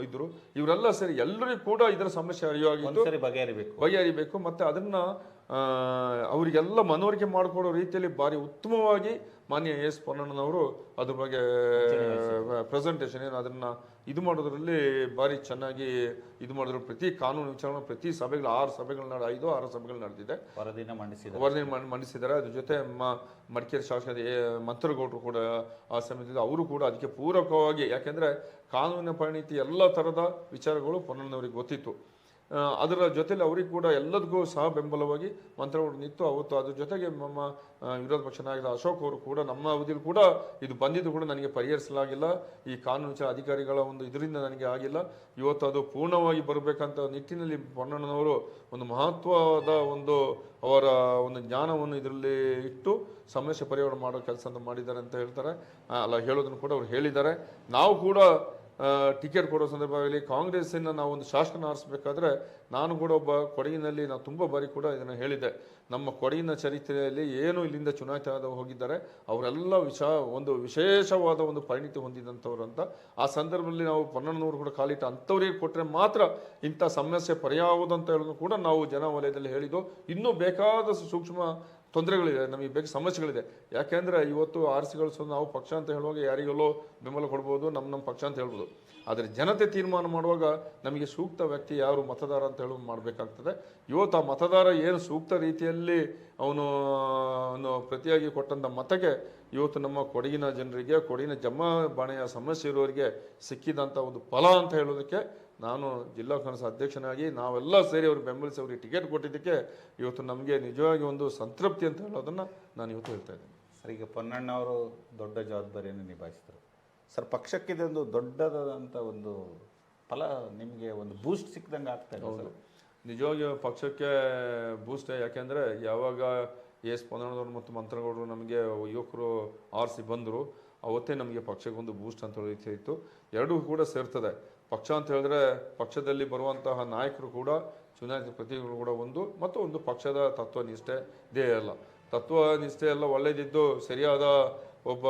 ಇದ್ರು. ಇವರೆಲ್ಲ ಸೇರಿ ಎಲ್ಲರಿಗೂ ಕೂಡ ಇದರ ಸಮಸ್ಯೆ ಒಂದ್ಸರಿ ಬಗೆಹರಿಬೇಕು. ಬಗೆಹರಿಬೇಕು. ಮತ್ತೆ ಅದನ್ನ ಅವರಿಗೆಲ್ಲ ಮನವರಿಕೆ ಮಾಡಿಕೊಡೋ ರೀತಿಯಲ್ಲಿ ಭಾರಿ ಉತ್ತಮವಾಗಿ ಮಾನ್ಯ ಎಸ್ ಪೊನ್ನಣ್ಣನವರು ಅದ್ರ ಬಗ್ಗೆ ಪ್ರೆಸೆಂಟೇಷನ್ ಏನು ಅದನ್ನು ಇದು ಮಾಡೋದ್ರಲ್ಲಿ ಭಾರಿ ಚೆನ್ನಾಗಿ ಇದು ಮಾಡಿದ್ರು. ಪ್ರತಿ ಕಾನೂನು ವಿಚಾರಣೆ ಪ್ರತಿ ಸಭೆಗಳು ಆರು ಸಭೆಗಳು ನಡ ಐದು ಆರು ಸಭೆಗಳು ನಡೆದಿದೆ. ವರದಿನ ಮಂಡಿಸಿದ ವರದಿ ಮಂಡಿಸಿದ್ದಾರೆ. ಅದ್ರ ಜೊತೆ ಮಡಿಕೇರಿ ಶಾಸಕ ಎ- ಮಂತ್ರಗೌಡರು ಕೂಡ ಆ ಸಮಯದಲ್ಲಿ ಅವರು ಕೂಡ ಅದಕ್ಕೆ ಪೂರಕವಾಗಿ ಯಾಕೆಂದರೆ ಕಾನೂನಿನ ಪರಿಣಿತಿ ಎಲ್ಲ ಥರದ ವಿಚಾರಗಳು ಪೊನ್ನಣ್ಣನವರಿಗೆ ಗೊತ್ತಿತ್ತು. ಅದರ ಜೊತೆಯಲ್ಲಿ ಅವರಿಗೆ ಕೂಡ ಎಲ್ಲದಕ್ಕೂ ಸಹ ಬೆಂಬಲವಾಗಿ ಮಂತ್ರಗಳು ನಿಂತು ಅವತ್ತು ಅದ್ರ ಜೊತೆಗೆ ನಮ್ಮ ವಿರೋಧ ಪಕ್ಷ ಅಶೋಕ್ ಅವರು ಕೂಡ ನಮ್ಮ ಅವಧಿಯಲ್ಲಿ ಕೂಡ ಇದು ಬಂದಿದ್ದು ಕೂಡ ನನಗೆ ಪರಿಹರಿಸಲಾಗಿಲ್ಲ. ಈ ಕಾನೂನು ವಿಚಾರ ಅಧಿಕಾರಿಗಳ ಒಂದು ಇದರಿಂದ ನನಗೆ ಆಗಿಲ್ಲ. ಇವತ್ತು ಅದು ಪೂರ್ಣವಾಗಿ ಬರಬೇಕಂತ ನಿಟ್ಟಿನಲ್ಲಿ ಪೊನ್ನಣ್ಣನವರು ಒಂದು ಮಹತ್ವದ ಒಂದು ಅವರ ಒಂದು ಜ್ಞಾನವನ್ನು ಇದರಲ್ಲಿ ಇಟ್ಟು ಸಮಸ್ಯೆ ಪರಿಹಾರ ಮಾಡೋ ಕೆಲಸ ಮಾಡಿದ್ದಾರೆ ಅಂತ ಹೇಳ್ತಾರೆ. ಅಲ್ಲ, ಹೇಳೋದನ್ನು ಕೂಡ ಅವ್ರು ಹೇಳಿದ್ದಾರೆ. ನಾವು ಕೂಡ ಟಿಕೆಟ್ ಕೊಡೋ ಸಂದರ್ಭದಲ್ಲಿ ಕಾಂಗ್ರೆಸ್ಸಿನ ನಾವು ಒಂದು ಶಾಸಕನ ಆರಿಸ್ಬೇಕಾದ್ರೆ ನಾನು ಕೂಡ ಒಬ್ಬ ಕೊಡಗಿನಲ್ಲಿ ನಾನು ತುಂಬ ಬಾರಿ ಕೂಡ ಇದನ್ನು ಹೇಳಿದ್ದೆ. ನಮ್ಮ ಕೊಡಗಿನ ಚರಿತ್ರೆಯಲ್ಲಿ ಏನು ಇಲ್ಲಿಂದ ಚುನಾಯಿತ ಹೋಗಿದ್ದಾರೆ. ಅವರೆಲ್ಲ ವಿಶ, ಒಂದು ವಿಶೇಷವಾದ ಒಂದು ಪರಿಣಿತಿ ಹೊಂದಿದಂಥವ್ರು ಅಂತ. ಆ ಸಂದರ್ಭದಲ್ಲಿ ನಾವು ಪೊನ್ನಣ್ಣನವರು ಕೂಡ ಕಾಲಿಟ್ಟು ಅಂಥವ್ರಿಗೆ ಕೊಟ್ಟರೆ ಮಾತ್ರ ಇಂಥ ಸಮಸ್ಯೆ ಪರಿಯಾಗುವುದು ಅಂತ ಹೇಳೋದು ಕೂಡ ನಾವು ಜನ ವಲಯದಲ್ಲಿ ಹೇಳಿದ್ದು. ಇನ್ನೂ ಬೇಕಾದಷ್ಟು ಸೂಕ್ಷ್ಮ ತೊಂದರೆಗಳಿದೆ, ನಮಗೆ ಬೇಕು ಸಮಸ್ಯೆಗಳಿದೆ. ಯಾಕೆಂದರೆ ಇವತ್ತು ಆರ್ ಸಿ ಗಳಿಸೋದು ನಾವು ಪಕ್ಷ ಅಂತ ಹೇಳುವಾಗ ಯಾರಿಗೆಲ್ಲೋ ಬೆಂಬಲ ಕೊಡ್ಬೋದು ನಮ್ಮ ನಮ್ಮ ಪಕ್ಷ ಅಂತ ಹೇಳ್ಬೋದು. ಆದರೆ ಜನತೆ ತೀರ್ಮಾನ ಮಾಡುವಾಗ ನಮಗೆ ಸೂಕ್ತ ವ್ಯಕ್ತಿ ಯಾರು? ಮತದಾರ ಅಂತ ಹೇಳಿ ಮಾಡಬೇಕಾಗ್ತದೆ. ಇವತ್ತು ಆ ಮತದಾರ ಏನು ಸೂಕ್ತ ರೀತಿಯಲ್ಲಿ ಅವನು ಪ್ರತಿಯಾಗಿ ಕೊಟ್ಟಂಥ ಮತಕ್ಕೆ ಇವತ್ತು ನಮ್ಮ ಕೊಡಗಿನ ಜನರಿಗೆ, ಕೊಡಗಿನ ಜಮ್ಮ ಬಾಣೆಯ ಸಮಸ್ಯೆ ಇರೋರಿಗೆ ಸಿಕ್ಕಿದಂಥ ಒಂದು ಫಲ ಅಂತ ಹೇಳೋದಕ್ಕೆ ನಾನು ಜಿಲ್ಲಾ ಕಾಂಗ್ರೆಸ್ ಅಧ್ಯಕ್ಷನಾಗಿ ನಾವೆಲ್ಲ ಸೇರಿ ಅವ್ರಿಗೆ ಬೆಂಬಲಿಸಿ ಅವ್ರಿಗೆ ಟಿಕೆಟ್ ಕೊಟ್ಟಿದ್ದಕ್ಕೆ ಇವತ್ತು ನಮಗೆ ನಿಜವಾಗಿ ಒಂದು ಸಂತೃಪ್ತಿ ಅಂತ ಹೇಳೋದನ್ನು ನಾನು ಇವತ್ತು ಹೇಳ್ತಾ ಇದ್ದೀನಿ. ಸರ್ ಈಗ ಪೊನ್ನಣ್ಣ ಅವರು ದೊಡ್ಡ ಜವಾಬ್ದಾರಿಯನ್ನು ನಿಭಾಯಿಸಿದರು. ಸರ್ ಪಕ್ಷಕ್ಕಿದೆ ಒಂದು ದೊಡ್ಡದಾದಂಥ ಒಂದು ಫಲ ನಿಮಗೆ ಒಂದು ಬೂಸ್ಟ್ ಸಿಕ್ಕಿದಂಗೆ ಆಗ್ತಾ ಇದೆ ನಿಜವಾಗಿ ಪಕ್ಷಕ್ಕೆ ಬೂಸ್ಟ್ ಯಾಕೆಂದರೆ ಯಾವಾಗ ಎಸ್ ಪೊನ್ನಣ್ಣದವರು ಮತ್ತು ಮಂತ್ರಗೌಡರು ನಮಗೆ ಯುವಕರು ಆರಿಸಿ ಬಂದರು ಅವತ್ತೇ ನಮಗೆ ಪಕ್ಷಕ್ಕೆ ಒಂದು ಬೂಸ್ಟ್ ಅಂತ ಇತ್ತು ಎರಡೂ ಕೂಡ ಸೇರ್ತದೆ. ಪಕ್ಷ ಅಂತ ಹೇಳಿದ್ರೆ ಪಕ್ಷದಲ್ಲಿ ಬರುವಂತಹ ನಾಯಕರು ಕೂಡ, ಚುನಾಯಿತ ಪ್ರತಿನಿಧಿಗಳು ಕೂಡ ಒಂದು, ಮತ್ತು ಒಂದು ಪಕ್ಷದ ತತ್ವನಿಷ್ಠೆ ಇದೇ ಅಲ್ಲ ತತ್ವನಿಷ್ಠೆ ಎಲ್ಲ ಒಳ್ಳೆಯದಿದ್ದು ಸರಿಯಾದ ಒಬ್ಬ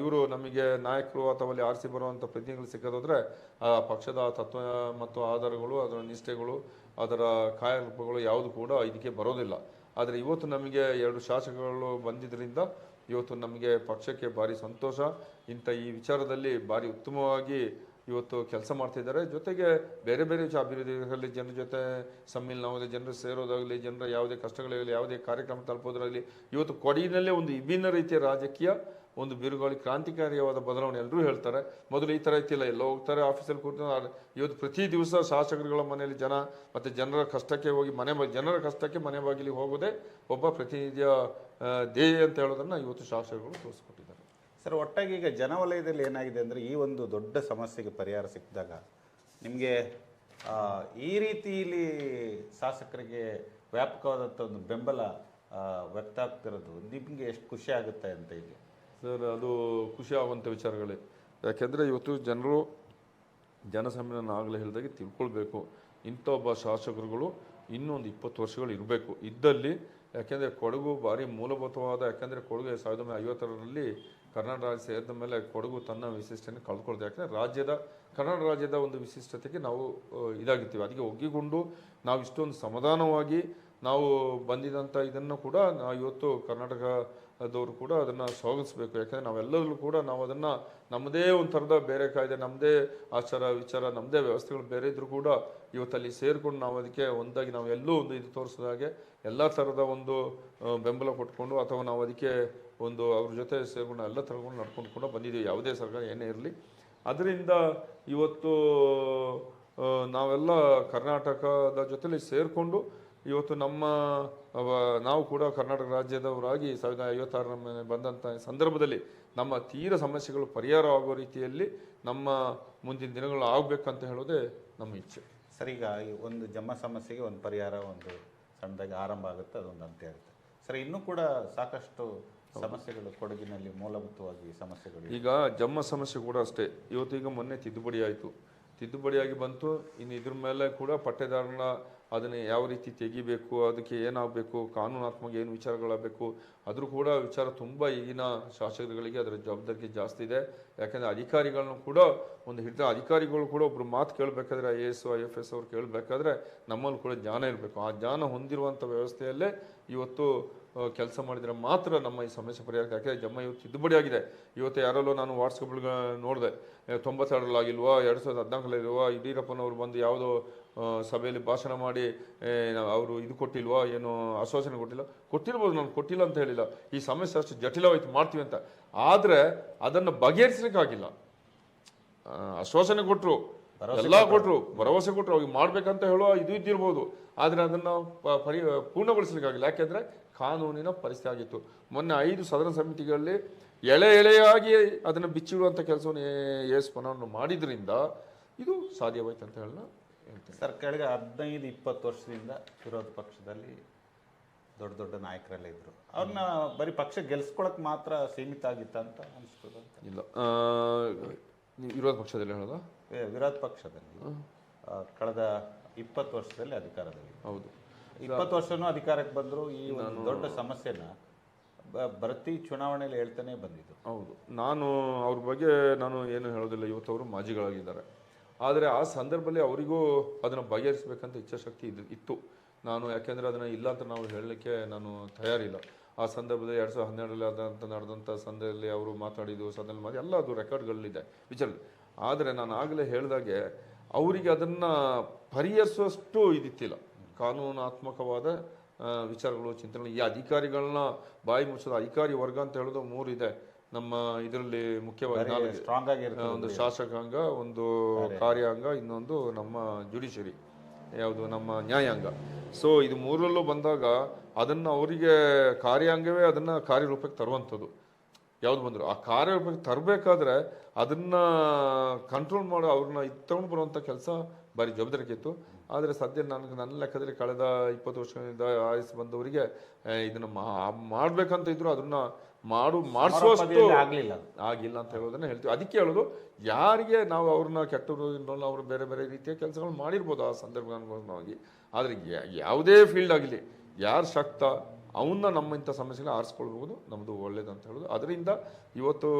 ಇವರು ನಮಗೆ ನಾಯಕರು ಅಥವಾ ಅಲ್ಲಿ ಆರಿಸಿ ಬರುವಂಥ ಪ್ರತಿನಿಧಿಗಳು ಸಿಕ್ಕೋದಾದ್ರೆ ಆ ಪಕ್ಷದ ತತ್ವ ಮತ್ತು ಆಧಾರಗಳು, ಅದರ ನಿಷ್ಠೆಗಳು, ಅದರ ಕಾಯಕಲ್ಪಗಳು ಯಾವುದು ಕೂಡ ಇದಕ್ಕೆ ಬರೋದಿಲ್ಲ. ಆದರೆ ಇವತ್ತು ನಮಗೆ ಎರಡು ಶಾಸಕಗಳು ಬಂದಿದ್ದರಿಂದ ಇವತ್ತು ನಮಗೆ ಪಕ್ಷಕ್ಕೆ ಭಾರಿ ಸಂತೋಷ. ಇಂಥ ಈ ವಿಚಾರದಲ್ಲಿ ಭಾರಿ ಉತ್ತಮವಾಗಿ ಇವತ್ತು ಕೆಲಸ ಮಾಡ್ತಿದ್ದಾರೆ. ಜೊತೆಗೆ ಬೇರೆ ಬೇರೆ ಅಭಿವೃದ್ಧಿಗಳಲ್ಲಿ ಜನರ ಜೊತೆ ಸಮ್ಮಿಲನವಾಗಲಿ, ಜನರು ಸೇರೋದಾಗಲಿ, ಜನರ ಯಾವುದೇ ಕಷ್ಟಗಳಾಗಲಿ, ಯಾವುದೇ ಕಾರ್ಯಕ್ರಮ ತಲುಪೋದ್ರಾಗಲಿ ಇವತ್ತು ಕೊಡಗಿನಲ್ಲೇ ಒಂದು ವಿಭಿನ್ನ ರೀತಿಯ ರಾಜಕೀಯ, ಒಂದು ಬಿರುಗಾಳಿ ಕ್ರಾಂತಿಕಾರಿಯವಾದ ಬದಲಾವಣೆ ಎಲ್ಲರೂ ಹೇಳ್ತಾರೆ. ಮೊದಲು ಈ ಥರ ಇತ್ತಿಲ್ಲ. ಎಲ್ಲ ಹೋಗ್ತಾರೆ ಆಫೀಸಲ್ಲಿ ಕೂತು ಇವತ್ತು ಪ್ರತಿ ದಿವಸ ಶಾಸಕರುಗಳ ಮನೆಯಲ್ಲಿ ಜನ ಮತ್ತು ಜನರ ಕಷ್ಟಕ್ಕೆ ಹೋಗಿ ಮನೆ ಜನರ ಕಷ್ಟಕ್ಕೆ ಮನೆ ಬಾಗಿಲಿಗೆ ಹೋಗೋದೇ ಒಬ್ಬ ಪ್ರತಿನಿಧಿಯ ಧ್ಯೇಯ ಅಂತ ಹೇಳೋದನ್ನು ಇವತ್ತು ಶಾಸಕರುಗಳು ತೋರಿಸ್ಕೊಟ್ಟಿದ್ದಾರೆ. ಸರ್, ಒಟ್ಟಾಗಿ ಈಗ ಜನವಲಯದಲ್ಲಿ ಏನಾಗಿದೆ ಅಂದರೆ ಈ ಒಂದು ದೊಡ್ಡ ಸಮಸ್ಯೆಗೆ ಪರಿಹಾರ ಸಿಕ್ಕಿದಾಗ ನಿಮಗೆ ಈ ರೀತಿಯಲ್ಲಿ ಶಾಸಕರಿಗೆ ವ್ಯಾಪಕವಾದಂಥ ಒಂದು ಬೆಂಬಲ ವ್ಯಕ್ತ ಆಗ್ತಿರೋದು ನಿಮಗೆ ಎಷ್ಟು ಖುಷಿ ಆಗುತ್ತೆ ಅಂತ ಇಲ್ಲಿ ಸರ್, ಅದು ಖುಷಿ ಆಗುವಂಥ ವಿಚಾರಗಳೇ. ಯಾಕೆಂದರೆ ಇವತ್ತು ಜನರು ಜನಸಮ್ಮೇಳನ ಆಗಲೇ ಹೇಳಿದಾಗೆ ತಿಳ್ಕೊಳ್ಬೇಕು. ಇಂಥ ಒಬ್ಬ ಶಾಸಕರುಗಳು ಇನ್ನೊಂದು ಇಪ್ಪತ್ತು ವರ್ಷಗಳು ಇರಬೇಕು. ಇದ್ದಲ್ಲಿ ಯಾಕೆಂದರೆ ಕೊಡಗು ಭಾರಿ ಮೂಲಭೂತವಾದ, ಯಾಕೆಂದರೆ ಕೊಡಗು ಸಾವಿರದ ಒಂಬೈನೂರ ಐವತ್ತರಲ್ಲಿ ಕರ್ನಾಟಕ ರಾಜ್ಯ ಸೇರಿದ ಮೇಲೆ ಕೊಡಗು ತನ್ನ ವಿಶಿಷ್ಟತೆಯನ್ನು ಕಳ್ಕೊಳ್ತದೆ ಯಾಕಂದರೆ ರಾಜ್ಯದ, ಕರ್ನಾಟಕ ರಾಜ್ಯದ ಒಂದು ವಿಶಿಷ್ಟತೆಗೆ ನಾವು ಇದಾಗಿರ್ತೀವಿ. ಅದಕ್ಕೆ ಒಗ್ಗಿಕೊಂಡು ನಾವು ಇಷ್ಟೊಂದು ಸಮಾಧಾನವಾಗಿ ನಾವು ಬಂದಿದಂಥ ಇದನ್ನು ಕೂಡ ಇವತ್ತು ಕರ್ನಾಟಕದವರು ಕೂಡ ಅದನ್ನು ಸ್ವಾಗತಿಸಬೇಕು. ಯಾಕಂದರೆ ನಾವೆಲ್ಲರೂ ಕೂಡ ನಾವು ಅದನ್ನು ನಮ್ಮದೇ ಒಂದು ಥರದ ಬೇರೆ ಕಾಯ್ದೆ, ನಮ್ಮದೇ ಆಚಾರ, ವಿಚಾರ, ನಮ್ಮದೇ ವ್ಯವಸ್ಥೆಗಳು ಬೇರೆ ಇದ್ದರೂ ಕೂಡ ಇವತ್ತಲ್ಲಿ ಸೇರಿಕೊಂಡು ನಾವು ಅದಕ್ಕೆ ಒಂದಾಗಿ ನಾವು ಎಲ್ಲೂ ಒಂದು ಇದು ತೋರಿಸಿದ ಹಾಗೆ ಎಲ್ಲ ಥರದ ಒಂದು ಬೆಂಬಲ ಕೊಟ್ಕೊಂಡು ಅಥವಾ ನಾವು ಅದಕ್ಕೆ ಒಂದು ಅವ್ರ ಜೊತೆ ಸೇರ್ಕೊಂಡು ಎಲ್ಲ ಥರಗಳು ನಡ್ಕೊಂಡು ಕೂಡ ಬಂದಿದ್ದೀವಿ. ಯಾವುದೇ ಸರ್ಕಾರ ಏನೇ ಇರಲಿ. ಅದರಿಂದ ಇವತ್ತು ನಾವೆಲ್ಲ ಕರ್ನಾಟಕದ ಜೊತೆಲಿ ಸೇರಿಕೊಂಡು ಇವತ್ತು ನಮ್ಮ ನಾವು ಕೂಡ ಕರ್ನಾಟಕ ರಾಜ್ಯದವರಾಗಿ ಸಾವಿರದ ಐವತ್ತಾರು ಬಂದಂಥ ಸಂದರ್ಭದಲ್ಲಿ ನಮ್ಮ ತೀರ ಸಮಸ್ಯೆಗಳು ಪರಿಹಾರ ಆಗೋ ರೀತಿಯಲ್ಲಿ ನಮ್ಮ ಮುಂದಿನ ದಿನಗಳು ಆಗಬೇಕಂತ ಹೇಳೋದೇ ನಮ್ಮ ಇಚ್ಛೆ. ಸರ್, ಈಗ ಒಂದು ಜಮ್ಮ ಸಮಸ್ಯೆಗೆ ಒಂದು ಪರಿಹಾರ ಒಂದು ಸಣ್ಣದಾಗಿ ಆರಂಭ ಆಗುತ್ತೆ, ಅದೊಂದು ಅಂತ ಇರುತ್ತೆ ಸರಿ, ಇನ್ನೂ ಕೂಡ ಸಾಕಷ್ಟು ಸಮಸ್ಯೆಗಳು ಕೊಡಗಿನಲ್ಲಿ ಮೂಲಭೂತವಾಗಿ ಸಮಸ್ಯೆಗಳು ಈಗ ಜಮ್ಮ ಸಮಸ್ಯೆ ಕೂಡ ಅಷ್ಟೇ. ಇವತ್ತೀಗ ಮೊನ್ನೆ ತಿದ್ದುಪಡಿ ಆಯಿತು. ತಿದ್ದುಪಡಿಯಾಗಿ ಬಂತು ಇನ್ನು ಇದ್ರ ಮೇಲೆ ಕೂಡ ಪಟ್ಟೆದಾರನ ಅದನ್ನು ಯಾವ ರೀತಿ ತೆಗಿಬೇಕು ಅದಕ್ಕೆ ಏನಾಗಬೇಕು ಕಾನೂನಾತ್ಮಕ ಏನು ವಿಚಾರಗಳಾಗಬೇಕು ಅದರೂ ಕೂಡ ವಿಚಾರ ತುಂಬ ಈಗಿನ ಶಾಸಕರುಗಳಿಗೆ ಅದರ ಜವಾಬ್ದಾರಿ ಜಾಸ್ತಿ ಇದೆ. ಯಾಕೆಂದರೆ ಅಧಿಕಾರಿಗಳನ್ನು ಕೂಡ ಒಂದು ಹಿಡಿದ ಅಧಿಕಾರಿಗಳು ಕೂಡ ಒಬ್ಬರು ಮಾತು ಕೇಳಬೇಕಾದ್ರೆ I A S I F S ಅವ್ರು ಕೇಳಬೇಕಾದ್ರೆ ನಮ್ಮಲ್ಲಿ ಕೂಡ ಜ್ಞಾನ ಇರಬೇಕು. ಆ ಜ್ಞಾನ ಹೊಂದಿರುವಂಥ ವ್ಯವಸ್ಥೆಯಲ್ಲೇ ಇವತ್ತು ಕೆಲಸ ಮಾಡಿದರೆ ಮಾತ್ರ ನಮ್ಮ ಈ ಸಮಸ್ಯೆ ಪರಿಹಾರಕ್ಕೆ ಯಾಕೆ ಜಮ್ಮ ಇವತ್ತು ತಿದ್ದುಪಡಿ ಆಗಿದೆ ಇವತ್ತು ಯಾರಲ್ಲೋ ನಾನು ವಾಟ್ಸಪ್ಗಳು ನೋಡಿದೆ. ತೊಂಬತ್ತೆರಡರಲ್ಲಿ ಆಗಿಲ್ವಾ ಎರಡು ಸಾವಿರದ ಹದಿನಾಲ್ಕರಲ್ಲಿಲ್ವಾ ಯಡಿಯೂರಪ್ಪನವರು ಬಂದು ಯಾವುದೋ ಸಭೆಯಲ್ಲಿ ಭಾಷಣ ಮಾಡಿ ಅವರು ಇದು ಕೊಟ್ಟಿಲ್ವಾ ಏನು ಆಶ್ವಾಸನೆ ಕೊಟ್ಟಿಲ್ಲ. ಕೊಟ್ಟಿರ್ಬೋದು ನಾನು ಕೊಟ್ಟಿಲ್ಲ ಅಂತ ಹೇಳಿಲ್ಲ. ಈ ಸಮಸ್ಯೆ ಅಷ್ಟು ಜಟಿಲವಾಯಿತು ಮಾಡ್ತೀವಿ ಅಂತ. ಆದರೆ ಅದನ್ನು ಬಗೆಹರಿಸಲಿಕ್ಕಾಗಿಲ್ಲ. ಆಶ್ವಾಸನೆ ಕೊಟ್ಟರು ಎಲ್ಲ ಕೊಟ್ಟರು ಭರವಸೆ ಕೊಟ್ಟರು ಅವ್ರಿಗೆ ಮಾಡ್ಬೇಕಂತ ಹೇಳುವ ಇದು ಇದ್ದಿರ್ಬೋದು. ಆದರೆ ಅದನ್ನು ಪರಿ ಪೂರ್ಣಗೊಳಿಸಲಿಕ್ಕಾಗಿಲ್ಲ. ಯಾಕೆಂದರೆ ಕಾನೂನಿನ ಪರಿಸ್ಥಿತಿ ಆಗಿತ್ತು. ಮೊನ್ನೆ ಐದು ಸದನ ಸಮಿತಿಗಳಲ್ಲಿ ಎಳೆ ಎಳೆಯಾಗಿ ಅದನ್ನು ಬಿಚ್ಚಿಡುವಂಥ ಕೆಲಸವನ್ನು ಎಸ್ ಪನವನ್ನು ಮಾಡಿದ್ರಿಂದ ಇದು ಸಾಧ್ಯವಾಯ್ತು ಅಂತ ಹೇಳಿ ಹೇಳ್ತೇನೆ. ಸರ್ ಕೆಳಗೆ ಹದಿನೈದು ಇಪ್ಪತ್ತು ವರ್ಷದಿಂದ ವಿರೋಧ ಪಕ್ಷದಲ್ಲಿ ದೊಡ್ಡ ದೊಡ್ಡ ನಾಯಕರೆಲ್ಲ ಇದ್ದರು ಅವ್ರನ್ನ ಬರೀ ಪಕ್ಷ ಗೆಲ್ಸ್ಕೊಳಕ್ ಮಾತ್ರ ಸೀಮಿತ ಆಗಿತ್ತ ಅಂತ ಇಲ್ಲ. ನೀವು ವಿರೋಧ ಪಕ್ಷದಲ್ಲಿ ಹೇಳೋದಾ? ಏ, ವಿರೋಧ ಪಕ್ಷದಲ್ಲಿ. ಕಳೆದ ಇಪ್ಪತ್ತು ವರ್ಷದಲ್ಲಿ ಅಧಿಕಾರದಲ್ಲಿ ಹೌದು. ಇಪ್ಪತ್ತು ವರ್ಷನೂ ಅಧಿಕಾರಕ್ಕೆ ಬಂದರು. ಈ ಒಂದು ದೊಡ್ಡ ಸಮಸ್ಯೆನ ಪ್ರತಿ ಚುನಾವಣೆಯಲ್ಲಿ ಹೇಳ್ತಾನೆ ಬಂದಿದ್ದು. ಹೌದು. ನಾನು ಅವ್ರ ಬಗ್ಗೆ ನಾನು ಏನು ಹೇಳೋದಿಲ್ಲ. ಇವತ್ತು ಅವರು ಮಾಜಿಗಳಾಗಿದ್ದಾರೆ. ಆದರೆ ಆ ಸಂದರ್ಭದಲ್ಲಿ ಅವರಿಗೂ ಅದನ್ನು ಬಗೆಹರಿಸಬೇಕಂತ ಇಚ್ಛಾಶಕ್ತಿ ಇದು ಇತ್ತು. ನಾನು ಯಾಕೆಂದರೆ ಅದನ್ನು ಇಲ್ಲ ಅಂತ ನಾವು ಹೇಳಲಿಕ್ಕೆ ನಾನು ತಯಾರಿಲ್ಲ. ಆ ಸಂದರ್ಭದಲ್ಲಿ ಎರಡು ಸಾವಿರದ ಹನ್ನೆರಡರಲ್ಲಿ ಆದಂಥ ನಡೆದಂಥ ಸಂದರ್ಭದಲ್ಲಿ ಅವರು ಮಾತಾಡಿದ್ದು ಸಂದರ್ಭ ಮಾಡಿ ಎಲ್ಲ ಅದು ರೆಕಾರ್ಡ್ಗಳಲ್ಲಿದೆ. ವಿಚಾರ ಆದರೆ ನಾನು ಆಗಲೇ ಹೇಳಿದಾಗೆ ಅವರಿಗೆ ಅದನ್ನು ಪರಿಹರಿಸುವಷ್ಟು ಇದಿತ್ತಿಲ್ಲ. ಕಾನೂನಾತ್ಮಕವಾದ ವಿಚಾರಗಳು ಚಿಂತನೆಗಳು. ಈ ಅಧಿಕಾರಿಗಳನ್ನ ಬಾಯಿ ಮುಚ್ಚದ ಅಧಿಕಾರಿ ವರ್ಗ ಅಂತ ಹೇಳೋದು ಮೂರು ಇದೆ ನಮ್ಮ ಇದರಲ್ಲಿ ಮುಖ್ಯವಾಗಿ ಸ್ಟ್ರಾಂಗ್ ಆ, ಆಗಿರ್ತದೆ ಒಂದು ಶಾಸಕಾಂಗ ಒಂದು ಕಾರ್ಯಾಂಗ ಇನ್ನೊಂದು ನಮ್ಮ ಜುಡಿಷರಿ ಯಾವುದು ನಮ್ಮ ನ್ಯಾಯಾಂಗ. ಸೊ ಇದು ಮೂರರಲ್ಲೂ ಬಂದಾಗ ಅದನ್ನು ಅವರಿಗೆ ಕಾರ್ಯಾಂಗವೇ ಅದನ್ನು ಕಾರ್ಯರೂಪಕ್ಕೆ ತರುವಂಥದ್ದು. ಯಾವುದು ಬಂದರು. ಆ ಕಾರ್ಯರೂಪಕ್ಕೆ ತರಬೇಕಾದ್ರೆ ಅದನ್ನ ಕಂಟ್ರೋಲ್ ಮಾಡೋ ಅವ್ರನ್ನ ಇತ್ತು ತಗೊಂಡು ಬರುವಂಥ ಕೆಲಸ ಭಾರಿ ಜವಾಬ್ದಾರಿಕೆ ಇತ್ತು ಆದರೆ ಸದ್ಯ ನನಗೆ ನನ್ನ ಲೆಕ್ಕದಲ್ಲಿ ಕಳೆದ ಇಪ್ಪತ್ತು ವರ್ಷಗಳಿಂದ ಆಯಸ್ಸು ಬಂದವರಿಗೆ ಇದನ್ನು ಮಾಡಬೇಕಂತ ಇದ್ರು ಅದನ್ನ ಮಾಡು ಮಾಡಿಸುವಷ್ಟು ಆಗಲಿಲ್ಲ ಆಗ್ಲಿಲ್ಲ ಆಗಿಲ್ಲ ಅಂತ ಹೇಳೋದನ್ನ ಹೇಳ್ತೀವಿ. ಅದಕ್ಕೆ ಹೇಳೋದು ಯಾರಿಗೆ ನಾವು ಅವ್ರನ್ನ ಕೆಟ್ಟವರು ಇನ್ನೊಲ್ಲ ಅವರು ಬೇರೆ ಬೇರೆ ರೀತಿಯ ಕೆಲಸಗಳು ಮಾಡಿರ್ಬೋದು ಆ ಸಂದರ್ಭ ಅನುಗುಣವಾಗಿ ಆದರೆ ಯಾವುದೇ ಫೀಲ್ಡ್ ಆಗಲಿ ಯಾರು ಶಕ್ತ ಅವನ್ನ ನಮ್ಮ ಇಂಥ ಸಮಸ್ಯೆಗಳು ಆರಿಸ್ಕೊಳ್ಬೋದು ನಮ್ಮದು ಒಳ್ಳೇದು ಅಂತ ಹೇಳೋದು. ಅದರಿಂದ ಇವತ್ತು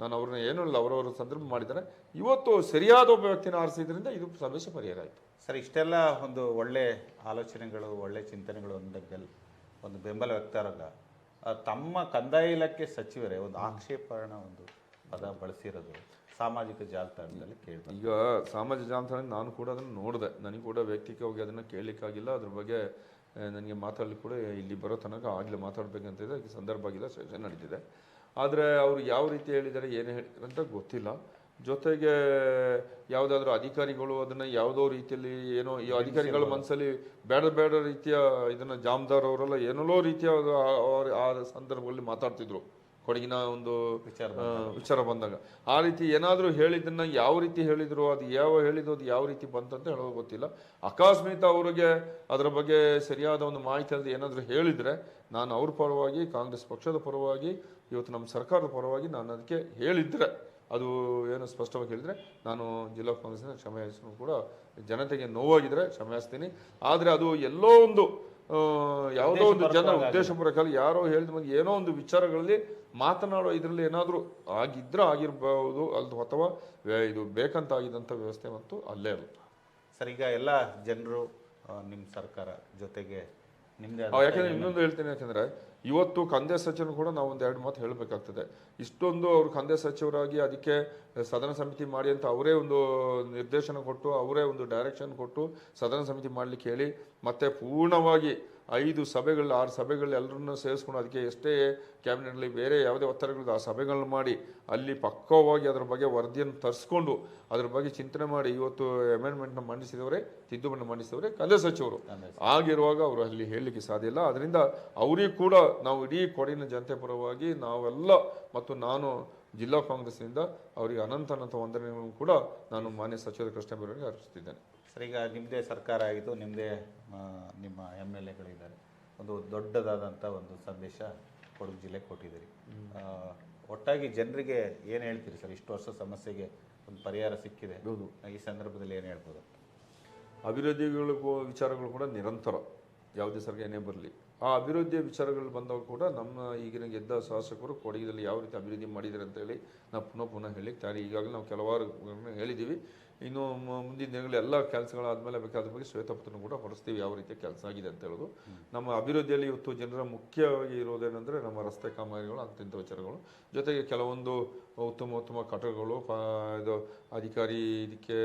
ನಾನು ಅವ್ರನ್ನ ಏನೂ ಇಲ್ಲ ಅವರವರ ಸಂದರ್ಭ ಮಾಡಿದ್ದಾರೆ. ಇವತ್ತು ಸರಿಯಾದ ಒಬ್ಬ ವ್ಯಕ್ತಿನ ಆರಿಸಿದ್ರಿಂದ ಇದು ಸಮಸ್ಯೆ ಪರಿಹಾರ ಆಯಿತು. ಸರ್ ಇಷ್ಟೆಲ್ಲ ಒಂದು ಒಳ್ಳೆ ಆಲೋಚನೆಗಳು ಒಳ್ಳೆ ಚಿಂತನೆಗಳು ಒಂದಗ್ಗಲ್ ಒಂದು ಬೆಂಬಲ ವ್ಯಕ್ತ ಆದಾಗ ತಮ್ಮ ಕಂದಾಯ ಇಲಾಖೆ ಸಚಿವರೇ ಒಂದು ಆಕ್ಷೇಪಣ ಒಂದು ಪದ ಬಳಸಿರೋದು ಸಾಮಾಜಿಕ ಜಾಲತಾಣದಲ್ಲಿ ಕೇಳಿ ಈಗ ಸಾಮಾಜಿಕ ಜಾಲತಾಣ ನಾನು ಕೂಡ ಅದನ್ನು ನೋಡಿದೆ. ನನಗೆ ಕೂಡ ವೈಯಕ್ತಿಕವಾಗಿ ಅದನ್ನು ಕೇಳಲಿಕ್ಕಾಗಿಲ್ಲ. ಅದ್ರ ಬಗ್ಗೆ ನನಗೆ ಮಾತಾಡ್ಲಿಕ್ಕೆ ಕೂಡ ಇಲ್ಲಿ ಬರೋ ತನಕ ಆಗಲೇ ಮಾತಾಡಬೇಕಂತ ಇದೆ ಅದಕ್ಕೆ ಸಂದರ್ಭ ಆಗಿಲ್ಲ. ಸೆಷನ್ ನಡೀತಿದೆ. ಆದರೆ ಅವರು ಯಾವ ರೀತಿ ಹೇಳಿದ್ದಾರೆ ಏನು ಹೇಳಿದ್ದಾರೆ ಅಂತ ಗೊತ್ತಿಲ್ಲ. ಜೊತೆಗೆ ಯಾವುದಾದ್ರೂ ಅಧಿಕಾರಿಗಳು ಅದನ್ನು ಯಾವುದೋ ರೀತಿಯಲ್ಲಿ ಏನೋ ಈ ಅಧಿಕಾರಿಗಳ ಮನಸ್ಸಲ್ಲಿ ಬೇಡ ಬೇಡ ರೀತಿಯ ಇದನ್ನು ಜಾಮದಾರ್ ಅವರೆಲ್ಲ ಏನೋ ರೀತಿಯ ಆ- ಸಂದರ್ಭದಲ್ಲಿ ಮಾತಾಡ್ತಿದ್ರು. ಕೊಡಗಿನ ಒಂದು ವಿಚಾರ ಬಂದಾಗ. ಆ ರೀತಿ ಏನಾದರೂ ಹೇಳಿದ್ದನ್ನು ಯಾವ ರೀತಿ ಹೇಳಿದ್ರು ಅದು ಯಾವ ಹೇಳಿದ್ರು ಅದು ಯಾವ ರೀತಿ ಬಂತಂತ ಹೇಳೋದು ಗೊತ್ತಿಲ್ಲ. ಅಕಸ್ಮಿತ ಅವರಿಗೆ ಅದರ ಬಗ್ಗೆ ಸರಿಯಾದ ಒಂದು ಮಾಹಿತಿ ಅಂತ ಏನಾದರೂ ಹೇಳಿದರೆ ನಾನು ಅವ್ರ ಪರವಾಗಿ ಕಾಂಗ್ರೆಸ್ ಪಕ್ಷದ ಪರವಾಗಿ ಇವತ್ತು ನಮ್ಮ ಸರ್ಕಾರದ ಪರವಾಗಿ ನಾನು ಅದಕ್ಕೆ ಹೇಳಿದ್ರೆ. ಅದು ಏನು ಸ್ಪಷ್ಟವಾಗಿ ಹೇಳಿದರೆ ನಾನು ಜಿಲ್ಲಾ ಕಾಂಗ್ರೆಸ್ನ ಕ್ಷಮೆ ಕೂಡ ಜನತೆಗೆ ನೋವಾಗಿದ್ರೆ ಕ್ಷಮೆಯಾಸ್ತೀನಿ ಆದರೆ ಅದು ಎಲ್ಲೋ ಒಂದು ಯಾವುದೋ ಒಂದು ಜನ ಉದ್ದೇಶಪೂರ್ವಕವಾಗಿ ಯಾರೋ ಹೇಳಿದ ಏನೋ ಒಂದು ವಿಚಾರಗಳಲ್ಲಿ ಮಾತನಾಡೋ ಇದರಲ್ಲಿ ಏನಾದರೂ ಆಗಿದ್ರೆ ಆಗಿರ್ಬೋದು ಅಲ್ದು ಅಥವಾ ಇದು ಬೇಕಂತ ಆಗಿದ್ದಂಥ ವ್ಯವಸ್ಥೆ ಮತ್ತು ಅಲ್ಲೇ ಇರುತ್ತೆ ಸರ್ ಈಗ ಎಲ್ಲ ಜನರು ನಿಮ್ಮ ಸರ್ಕಾರ ಜೊತೆಗೆ ನಿಮ್ದೇ ಆ, ಯಾಕಂದ್ರೆ ಇನ್ನೊಂದು ಹೇಳ್ತೀನಿ ಯಾಕಂದ್ರೆ ಇವತ್ತು ಕಂದೆ ಸಚಿವರು ಕೂಡ ನಾವು ಒಂದು ಎರಡು ಮಾತು ಹೇಳಬೇಕಾಗ್ತದೆ. ಇಷ್ಟೊಂದು ಅವರು ಕಂದೆ ಸಚಿವರಾಗಿ ಅದಕ್ಕೆ ಸದನ ಸಮಿತಿ ಮಾಡಿ ಅಂತ ಅವರೇ ಒಂದು ನಿರ್ದೇಶನ ಕೊಟ್ಟು, ಅವರೇ ಒಂದು ಡೈರೆಕ್ಷನ್ ಕೊಟ್ಟು ಸದನ ಸಮಿತಿ ಮಾಡಲಿಕ್ಕೆ ಹೇಳಿ, ಮತ್ತೆ ಪೂರ್ಣವಾಗಿ ಐದು ಸಭೆಗಳು, ಆರು ಸಭೆಗಳು ಎಲ್ಲರನ್ನೂ ಸೇರಿಸ್ಕೊಂಡು ಅದಕ್ಕೆ ಎಷ್ಟೇ ಕ್ಯಾಬಿನೆಟ್ಲಿ ಬೇರೆ ಯಾವುದೇ ಒತ್ತಡಗಳು ಆ ಸಭೆಗಳನ್ನ ಮಾಡಿ, ಅಲ್ಲಿ ಪಕ್ಕವಾಗಿ ಅದರ ಬಗ್ಗೆ ವರದಿಯನ್ನು ತರಿಸ್ಕೊಂಡು, ಅದ್ರ ಬಗ್ಗೆ ಚಿಂತನೆ ಮಾಡಿ ಇವತ್ತು ಅಮೆಂಡ್ಮೆಂಟ್ನ ಮಂಡಿಸಿದವರೇ ತಿದ್ದುಪಡಿ ಮಂಡಿಸಿದವರೇ ಕಲೆ ಸಚಿವರು. ಆಗಿರುವಾಗ ಅವರು ಅಲ್ಲಿ ಹೇಳಲಿಕ್ಕೆ ಸಾಧ್ಯ ಇಲ್ಲ. ಅದರಿಂದ ಅವರಿಗೂ ಕೂಡ ನಾವು ಇಡೀ ಕೊಡಿನ ಜನತೆ ಪರವಾಗಿ ನಾವೆಲ್ಲ ಮತ್ತು ನಾನು ಜಿಲ್ಲಾ ಕಾಂಗ್ರೆಸ್ನಿಂದ ಅವರಿಗೆ ಅನಂತ ಅನಂತ ವಂದನೆಗಳನ್ನು ಕೂಡ ನಾನು ಮಾನ್ಯ ಸಚಿವ ಕೃಷ್ಣ ಬೈರೇಗೌಡರಿಗೆ ಅರ್ಪಿಸ್ತಿದ್ದೇನೆ ಸರ್ ಈಗ ನಿಮ್ಮದೇ ಸರ್ಕಾರ ಆಗಿದ್ದು ನಿಮ್ಮದೇ ನಿಮ್ಮ ಎಂ ಎಲ್ ಎಗಳಿದ್ದಾರೆ. ಒಂದು ದೊಡ್ಡದಾದಂಥ ಒಂದು ಸಂದೇಶ ಕೊಡಗು ಜಿಲ್ಲೆಗೆ ಕೊಟ್ಟಿದ್ದೀರಿ. ಒಟ್ಟಾಗಿ ಜನರಿಗೆ ಏನು ಹೇಳ್ತೀರಿ ಸರ್? ಇಷ್ಟು ವರ್ಷ ಸಮಸ್ಯೆಗೆ ಒಂದು ಪರಿಹಾರ ಸಿಕ್ಕಿದೆ. ಈ ಸಂದರ್ಭದಲ್ಲಿ ಏನು ಹೇಳ್ಬೋದು? ಅಭಿವೃದ್ಧಿಗಳು ವಿಚಾರಗಳು ಕೂಡ ನಿರಂತರ. ಯಾವುದೇ ಸರ್ಕಾರ ಏನೇ ಬರಲಿ. ಆ ಅಭಿವೃದ್ಧಿಯ ವಿಚಾರಗಳು ಬಂದಾಗ ಕೂಡ ನಮ್ಮ ಈಗಿನ ಗೆದ್ದ ಶಾಸಕರು ಕೊಡಗಿನಲ್ಲಿ ಯಾವ ರೀತಿ ಅಭಿವೃದ್ಧಿ ಮಾಡಿದ್ದಾರೆ ಅಂತ ಹೇಳಿ ನಾವು ಪುನಃ ಪುನಃ ಹೇಳಿ ತಯಾರಿ ಈಗಾಗಲೇ ನಾವು ಕೆಲವಾರು ಹೇಳಿದ್ದೀವಿ. ಇನ್ನು ಮುಂದಿನ ದಿನಗಳಲ್ಲಿ ಎಲ್ಲ ಕೆಲಸಗಳಾದಮೇಲೆ ಬೇಕಾದ ಬಗ್ಗೆ ಶ್ವೇತಪತ್ರನ ಕೂಡ ಹೊರಸ್ತೀವಿ. ಯಾವ ರೀತಿಯ ಕೆಲಸ ಆಗಿದೆ ಅಂತ ಹೇಳೋದು. ನಮ್ಮ ಅಭಿವೃದ್ಧಿಯಲ್ಲಿ ಇವತ್ತು ಜನರ ಮುಖ್ಯವಾಗಿ ಇರೋದೇನೆಂದರೆ ನಮ್ಮ ರಸ್ತೆ ಕಾಮಗಾರಿಗಳು ಅಂತಿಂಥ ವಿಚಾರಗಳು. ಜೊತೆಗೆ ಕೆಲವೊಂದು ಉತ್ತಮ ಉತ್ತಮ ಕಟ್ಟಡಗಳು ಇದು ಅಧಿಕಾರಿ ಇದಕ್ಕೆ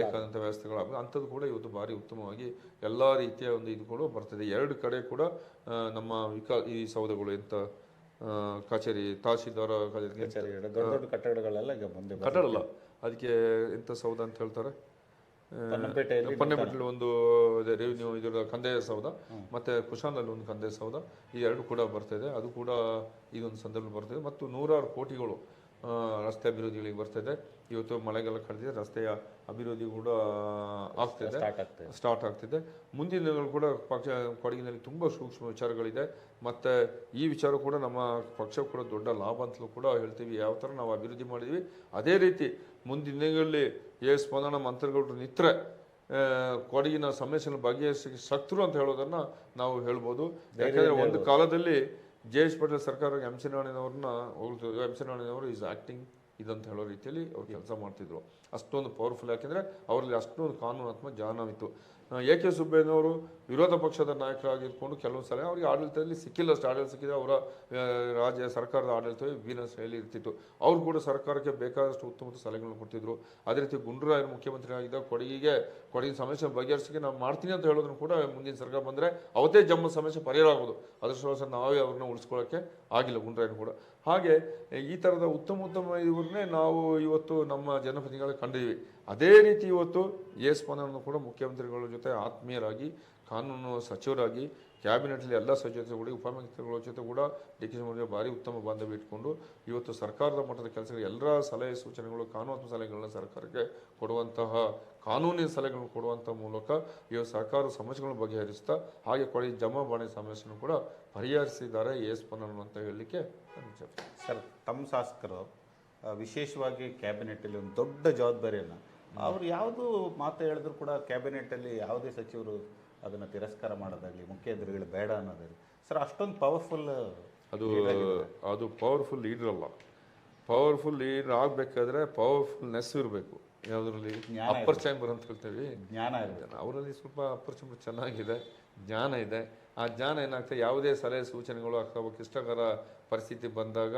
ಬೇಕಾದಂಥ ವ್ಯವಸ್ಥೆಗಳು. ಅಂಥದ್ದು ಕೂಡ ಇವತ್ತು ಭಾರಿ ಉತ್ತಮವಾಗಿ ಎಲ್ಲ ರೀತಿಯ ಒಂದು ಇದುಗಳು ಕೂಡ ಬರ್ತದೆ. ಎರಡು ಕಡೆ ಕೂಡ ನಮ್ಮ ವಿಕಾ ಈ ಸೌಧಗಳು ಎಂತ ಕಚೇರಿ ತಹಶೀಲ್ದಾರ ಕಚೇರಿ ದೊಡ್ಡ ದೊಡ್ಡ ಕಟ್ಟಡಗಳೆಲ್ಲ ಈಗ ಮುಂದೆ ಕಟ್ಟಡ ಅಲ್ಲ. ಅದಕ್ಕೆ ಎಂಥ ಸೌಧ ಅಂತ ಹೇಳ್ತಾರೆ. ಪನ್ನಂಪೇಟೆಯಲ್ಲಿ ಪನ್ನೆಪೇಟೆಯಲ್ಲಿ ಒಂದು ರೆವಿನ್ಯೂ ಇದರ ಕಂದಾಯ ಸೌಧ ಮತ್ತೆ ಕುಶಾಲಲ್ಲಿ ಒಂದು ಕಂದಾಯ ಸೌಧ ಈ ಎರಡು ಕೂಡ ಬರ್ತಿದೆ ಅದು ಕೂಡ ಇದೊಂದು ಸಂದರ್ಭ ಬರ್ತಿದೆ. ಮತ್ತು ನೂರಾರು ಕೋಟಿಗಳು ರಸ್ತೆ ಅಭಿವೃದ್ಧಿಗಳಿಗೆ ಬರ್ತಿದೆ ಇವತ್ತು ಮಳೆಗಾಲ ಕಳೆದಿದೆ. ರಸ್ತೆಯ ಅಭಿವೃದ್ಧಿ ಕೂಡ ಆಗ್ತಿದೆ. ಸ್ಟಾರ್ಟ್ ಆಗ್ತಿದೆ. ಮುಂದಿನ ದಿನಗಳು ಕೂಡ ಪಕ್ಷ ಕೊಡಗಿನಲ್ಲಿ ತುಂಬ ಸೂಕ್ಷ್ಮ ವಿಚಾರಗಳಿದೆ. ಮತ್ತು ಈ ವಿಚಾರ ಕೂಡ ನಮ್ಮ ಪಕ್ಷ ಕೂಡ ದೊಡ್ಡ ಲಾಭ ಅಂತಲೂ ಕೂಡ ಹೇಳ್ತೀವಿ. ಯಾವ ಥರ ನಾವು ಅಭಿವೃದ್ಧಿ ಮಾಡಿದ್ವಿ. ಅದೇ ರೀತಿ ಮುಂದಿನ ದಿನಗಳಲ್ಲಿ ಎ ಸ್ಪಂದನ ಮಂತ್ರಿಗಳು ನಿತ್ರೆ ಕೊಡಗಿನ ಸಮಸ್ಯೆಯನ್ನು ಬಗೆಹರಿಸಿ ಶಕ್ತರು ಅಂತ ಹೇಳೋದನ್ನ ನಾವು ಹೇಳ್ಬೋದು. ಯಾಕಂದ್ರೆ ಒಂದು ಕಾಲದಲ್ಲಿ ಜೆ ಎಸ್ ಪಟೇಲ್ ಸರ್ಕಾರ ಎಂ ಸಿ ನಾರಾಯಣವ್ರನ್ನ ಹೋಗ್ತಿದ್ರು. ಎಂ ಸಿ ನಾರಾಯಣವರು ಈಸ್ ಆ್ಯಕ್ಟಿಂಗ್ ಇದಂತ ಹೇಳೋ ರೀತಿಯಲ್ಲಿ ಅವ್ರು ಕೆಲಸ ಮಾಡ್ತಿದ್ರು. ಅಷ್ಟೊಂದು ಪವರ್ಫುಲ್ ಯಾಕೆಂದರೆ ಅವರಲ್ಲಿ ಅಷ್ಟೊಂದು ಕಾನೂನಾತ್ಮಕ ಜ್ಞಾನವಿತ್ತು ಎ ಕೆ ಸುಬ್ಬಯ್ಯನವರು ವಿರೋಧ ಪಕ್ಷದ ನಾಯಕರಾಗಿರ್ಕೊಂಡು ಕೆಲವು ಸಲ ಅವರಿಗೆ ಆಡಳಿತದಲ್ಲಿ ಸಿಕ್ಕಿಲ್ಲಷ್ಟು ಆಡಳಿತ ಸಿಕ್ಕಿದ್ರೆ ಅವರ ರಾಜ್ಯ, ಸರ್ಕಾರದ ಆಡಳಿತವೇ ವಿಭಿನ್ನ ಶೈಲಿ ಇರ್ತಿತ್ತು. ಅವ್ರು ಕೂಡ ಸರ್ಕಾರಕ್ಕೆ ಬೇಕಾದಷ್ಟು ಉತ್ತಮ ಸಲಹೆಗಳನ್ನು ಕೊಡ್ತಿದ್ರು. ಅದೇ ರೀತಿ ಗುಂಡೂರಾಯರು ಮುಖ್ಯಮಂತ್ರಿ ಆಗಿದ್ದ ಕೊಡಗಿಗೆ, ಕೊಡಗಿನ ಸಮಸ್ಯೆ ಬಗೆಹರಿಸಿಕೆ ನಾವು ಮಾಡ್ತೀನಿ ಅಂತ ಹೇಳೋದನ್ನು ಕೂಡ ಮುಂದಿನ ಸರ್ಕಾರ ಬಂದರೆ ಅವತ್ತೇ ಜಮ್ಮು ಸಮಸ್ಯೆ ಪರಿಹಾರ ಆಗೋದು. ಅದೃಷ್ಟವಶ ನಾವೇ ಅವ್ರನ್ನ ಉಳಿಸ್ಕೊಳ್ಳೋಕ್ಕೆ ಆಗಿಲ್ಲ ಗುಂಡ್ರಾಯನು ಕೂಡ. ಹಾಗೆ ಈ ಥರದ ಉತ್ತಮ ಉತ್ತಮ ಇವ್ರನ್ನೇ ನಾವು ಇವತ್ತು ನಮ್ಮ ಜನಪ್ರತಿನಿಧಿಗಳು ಕಂಡಿದ್ದೀವಿ ಅದೇ ರೀತಿ ಇವತ್ತು ಪನ್ನನ್ನು ಕೂಡ ಮುಖ್ಯಮಂತ್ರಿಗಳ ಜೊತೆ ಆತ್ಮೀಯರಾಗಿ, ಕಾನೂನು ಸಚಿವರಾಗಿ ಕ್ಯಾಬಿನೆಟ್ಲಿ ಎಲ್ಲ ಸಚಿವರು ಉಪಮುಖ್ಯಮಂತ್ರಿಗಳ ಜೊತೆ ಕೂಡ ಡಿ ಕೆ ಶಿವಕುಮಾರ್ ಭಾರಿ ಉತ್ತಮ ಬಾಂಧವ್ಯ ಇಟ್ಕೊಂಡು ಇವತ್ತು ಸರ್ಕಾರದ ಮಟ್ಟದ ಕೆಲಸಗಳು, ಎಲ್ಲರ ಸಲಹೆ ಸೂಚನೆಗಳು, ಕಾನೂನು ಸಲಹೆಗಳನ್ನ ಸರ್ಕಾರಕ್ಕೆ ಕೊಡುವಂತಹ, ಕಾನೂನಿನ ಸಲಹೆಗಳನ್ನು ಕೊಡುವಂಥ ಮೂಲಕ ಇವತ್ತು ಸರ್ಕಾರದ ಸಮಸ್ಯೆಗಳನ್ನು ಬಗೆಹರಿಸ್ತಾ, ಹಾಗೆ ಕೊಡಿ ಜಮಾ ಬಾಣಿ ಸಮಸ್ಯೆಯನ್ನು ಕೂಡ ಪರಿಹರಿಸಿದ್ದಾರೆ ಪನ್ನನ್ ಅಂತ ಹೇಳಲಿಕ್ಕೆ ಸರ್, ತಮ್ಮ ಶಾಸಕರು ವಿಶೇಷವಾಗಿ ಕ್ಯಾಬಿನೆಟ್ಟಲ್ಲಿ ಒಂದು ದೊಡ್ಡ ಜವಾಬ್ದಾರಿಯನ್ನು ಅವರು ಯಾವುದು ಮಾತು ಹೇಳಿದ್ರು ಕೂಡ ಕ್ಯಾಬಿನೆಟ್ಟಲ್ಲಿ ಯಾವುದೇ ಸಚಿವರು ಅದನ್ನು ತಿರಸ್ಕಾರ ಮಾಡೋದಾಗಲಿ ಮುಖ್ಯಮಂತ್ರಿಗಳು ಬೇಡ ಅನ್ನೋದಾಗಲಿ ಸರ್ ಅಷ್ಟೊಂದು ಪವರ್ಫುಲ್ ಅದು ಅದು ಪವರ್ಫುಲ್ ಲೀಡರ್ ಅಲ್ಲ. ಪವರ್ಫುಲ್ ಲೀಡರ್ ಆಗಬೇಕಾದ್ರೆ ಪವರ್ಫುಲ್ನೆಸ್ ಇರಬೇಕು. ಯಾವುದರಲ್ಲಿ? ಅಪ್ಪರ್ ಚಾಂಬರ್ ಅಂತ ಹೇಳ್ತೀವಿ. ಜ್ಞಾನ ಇರಬೇಕು. ಅವರಲ್ಲಿ ಸ್ವಲ್ಪ ಅಪ್ಪರ್ ಚಾಂಬರ್ ಚೆನ್ನಾಗಿದೆ. ಜ್ಞಾನ ಇದೆ. ಆ ಜ್ಞಾನ ಏನಾಗ್ತದೆ? ಯಾವುದೇ ಸಲಹೆ ಸೂಚನೆಗಳು ಅಥವಾ ಕ್ಲಿಷ್ಟಕರ ಪರಿಸ್ಥಿತಿ ಬಂದಾಗ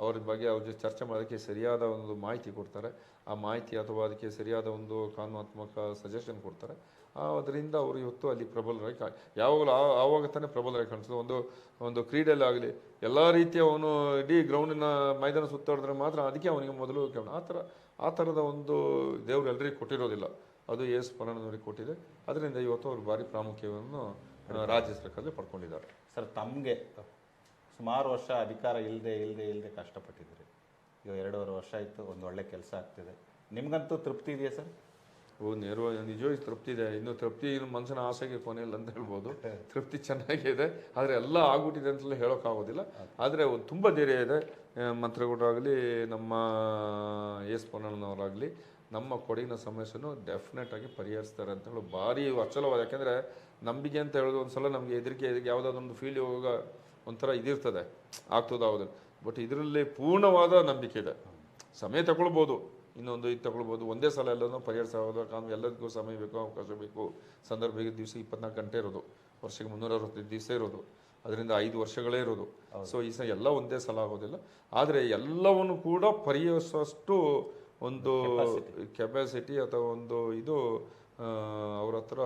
ಅವ್ರ ಬಗ್ಗೆ ಅವ್ರ ಜೊತೆ ಚರ್ಚೆ ಮಾಡೋದಕ್ಕೆ ಸರಿಯಾದ ಒಂದು ಮಾಹಿತಿ ಕೊಡ್ತಾರೆ. ಆ ಮಾಹಿತಿ ಅಥವಾ ಅದಕ್ಕೆ ಸರಿಯಾದ ಒಂದು ಕಾನೂನಾತ್ಮಕ ಸಜೆಷನ್ ಕೊಡ್ತಾರೆ. ಅದರಿಂದ ಅವರು ಇವತ್ತು ಅಲ್ಲಿ ಪ್ರಬಲರಾಗಿ ಕಾ, ಯಾವಾಗಲೂ ಆವಾಗ ತಾನೇ ಪ್ರಬಲರಾಗಿ ಕಾಣಿಸ್ತದೆ ಒಂದು ಒಂದು ಕ್ರೀಡೆಯಲ್ಲಿ ಆಗಲಿ ಎಲ್ಲ ರೀತಿಯ ಅವನು ಇಡೀ ಗ್ರೌಂಡಿನ ಮೈದಾನ ಸುತ್ತಾಡಿದ್ರೆ ಮಾತ್ರ ಅದಕ್ಕೆ ಅವನಿಗೆ ಮೊದಲು ಕೇಳೋಣ. ಆ ಥರ, ಆ ಥರದ ಒಂದು ದೇವರು ಎಲ್ಲರಿಗೂ ಕೊಟ್ಟಿರೋದಿಲ್ಲ. ಅದು ಎಸ್ ಪರಣನವರಿಗೆ ಕೊಟ್ಟಿದೆ. ಅದರಿಂದ ಇವತ್ತು ಅವರು ಭಾರಿ ಪ್ರಾಮುಖ್ಯವನ್ನು ರಾಜ್ಯ ಸರ್ಕಾರದಲ್ಲಿ ಪಡ್ಕೊಂಡಿದ್ದಾರೆ. ಸರ್, ತಮಗೆ ಸುಮಾರು ವರ್ಷ ಅಧಿಕಾರ ಇಲ್ಲದೆ ಇಲ್ಲದೆ ಇಲ್ಲದೆ ಕಷ್ಟಪಟ್ಟಿದ್ದೀರಿ. ಈಗ ಎರಡೂವರೆ ವರ್ಷ ಆಯಿತು ಒಂದು ಒಳ್ಳೆ ಕೆಲಸ ಆಗ್ತಿದೆ. ನಿಮಗಂತೂ ತೃಪ್ತಿ ಇದೆಯಾ ಸರ್? ಓ ನೇರವಾಗಿ ನಿಜವಾಗಿ ತೃಪ್ತಿ ಇದೆ. ಇನ್ನು ತೃಪ್ತಿ ಇನ್ನು ಮನಸ್ಸಿನ ಆಸೆಗೆ ಇಲ್ಲ ಅಂತ ಹೇಳ್ಬೋದು. (laughs) ತೃಪ್ತಿ ಚೆನ್ನಾಗಿದೆ. ಆದರೆ ಎಲ್ಲ ಆಗ್ಬಿಟ್ಟಿದೆ ಅಂತಲೇ ಹೇಳೋಕ್ಕಾಗೋದಿಲ್ಲ ಆದರೆ ಒಂದು ತುಂಬ ಧೈರ್ಯ ಇದೆ. ಮಂತ್ರಗೌಡರಾಗಲಿ ನಮ್ಮ ಎಸ್ ಪೊನ್ನಣ್ಣನವರಾಗಲಿ ನಮ್ಮ ಕೊಡಗಿನ ಸಮಸ್ಯೆನೂ ಡೆಫಿನೆಟಾಗಿ ಪರಿಹರಿಸ್ತಾರೆ ಅಂತ ಹೇಳೋ ಭಾರಿ ಅಚಲವಾದ ಯಾಕೆಂದರೆ ನಂಬಿಕೆ ಅಂತ ಹೇಳೋದು ಒಂದ್ಸಲ ನಮಗೆ ಹೆದರಿಕೆ ಯಾವುದಾದ್ರೊಂದು ಫೀಲ್ಡ್ ಫೀಲ್ ಹೋಗ ಒಂಥರ ಇದಿರ್ತದೆ ಆಗ್ತದ ಹೌದು. ಬಟ್ ಇದರಲ್ಲಿ ಪೂರ್ಣವಾದ ನಂಬಿಕೆ ಇದೆ. ಸಮಯ ತಗೊಳ್ಬೋದು ಇನ್ನೊಂದು ಇದು ತಗೊಳ್ಬೋದು. ಒಂದೇ ಸಲ ಎಲ್ಲನೂ ಪರಿಹರಿಸೋದು ಕಾನೂನು ಎಲ್ಲದಕ್ಕೂ ಸಮಯ ಬೇಕು ಅವಕಾಶ ಬೇಕು. ಸಂದರ್ಭ ದಿವಸ ಇಪ್ಪತ್ನಾಲ್ಕು ಗಂಟೆ ಇರೋದು ವರ್ಷಕ್ಕೆ ಮುನ್ನೂರ ಅರವತ್ತೈದು ದಿವಸ ಇರೋದು ಅದರಿಂದ ಐದು ವರ್ಷಗಳೇ ಇರೋದು. ಸೊ ಈ ಸಲ ಎಲ್ಲ ಒಂದೇ ಸಲ ಆಗೋದಿಲ್ಲ. ಆದರೆ ಎಲ್ಲವನ್ನು ಕೂಡ ಪರಿಹರಿಸುವಷ್ಟು ಒಂದು ಕೆಪಾಸಿಟಿ ಅಥವಾ ಒಂದು ಇದು ಅವ್ರ ಹತ್ರ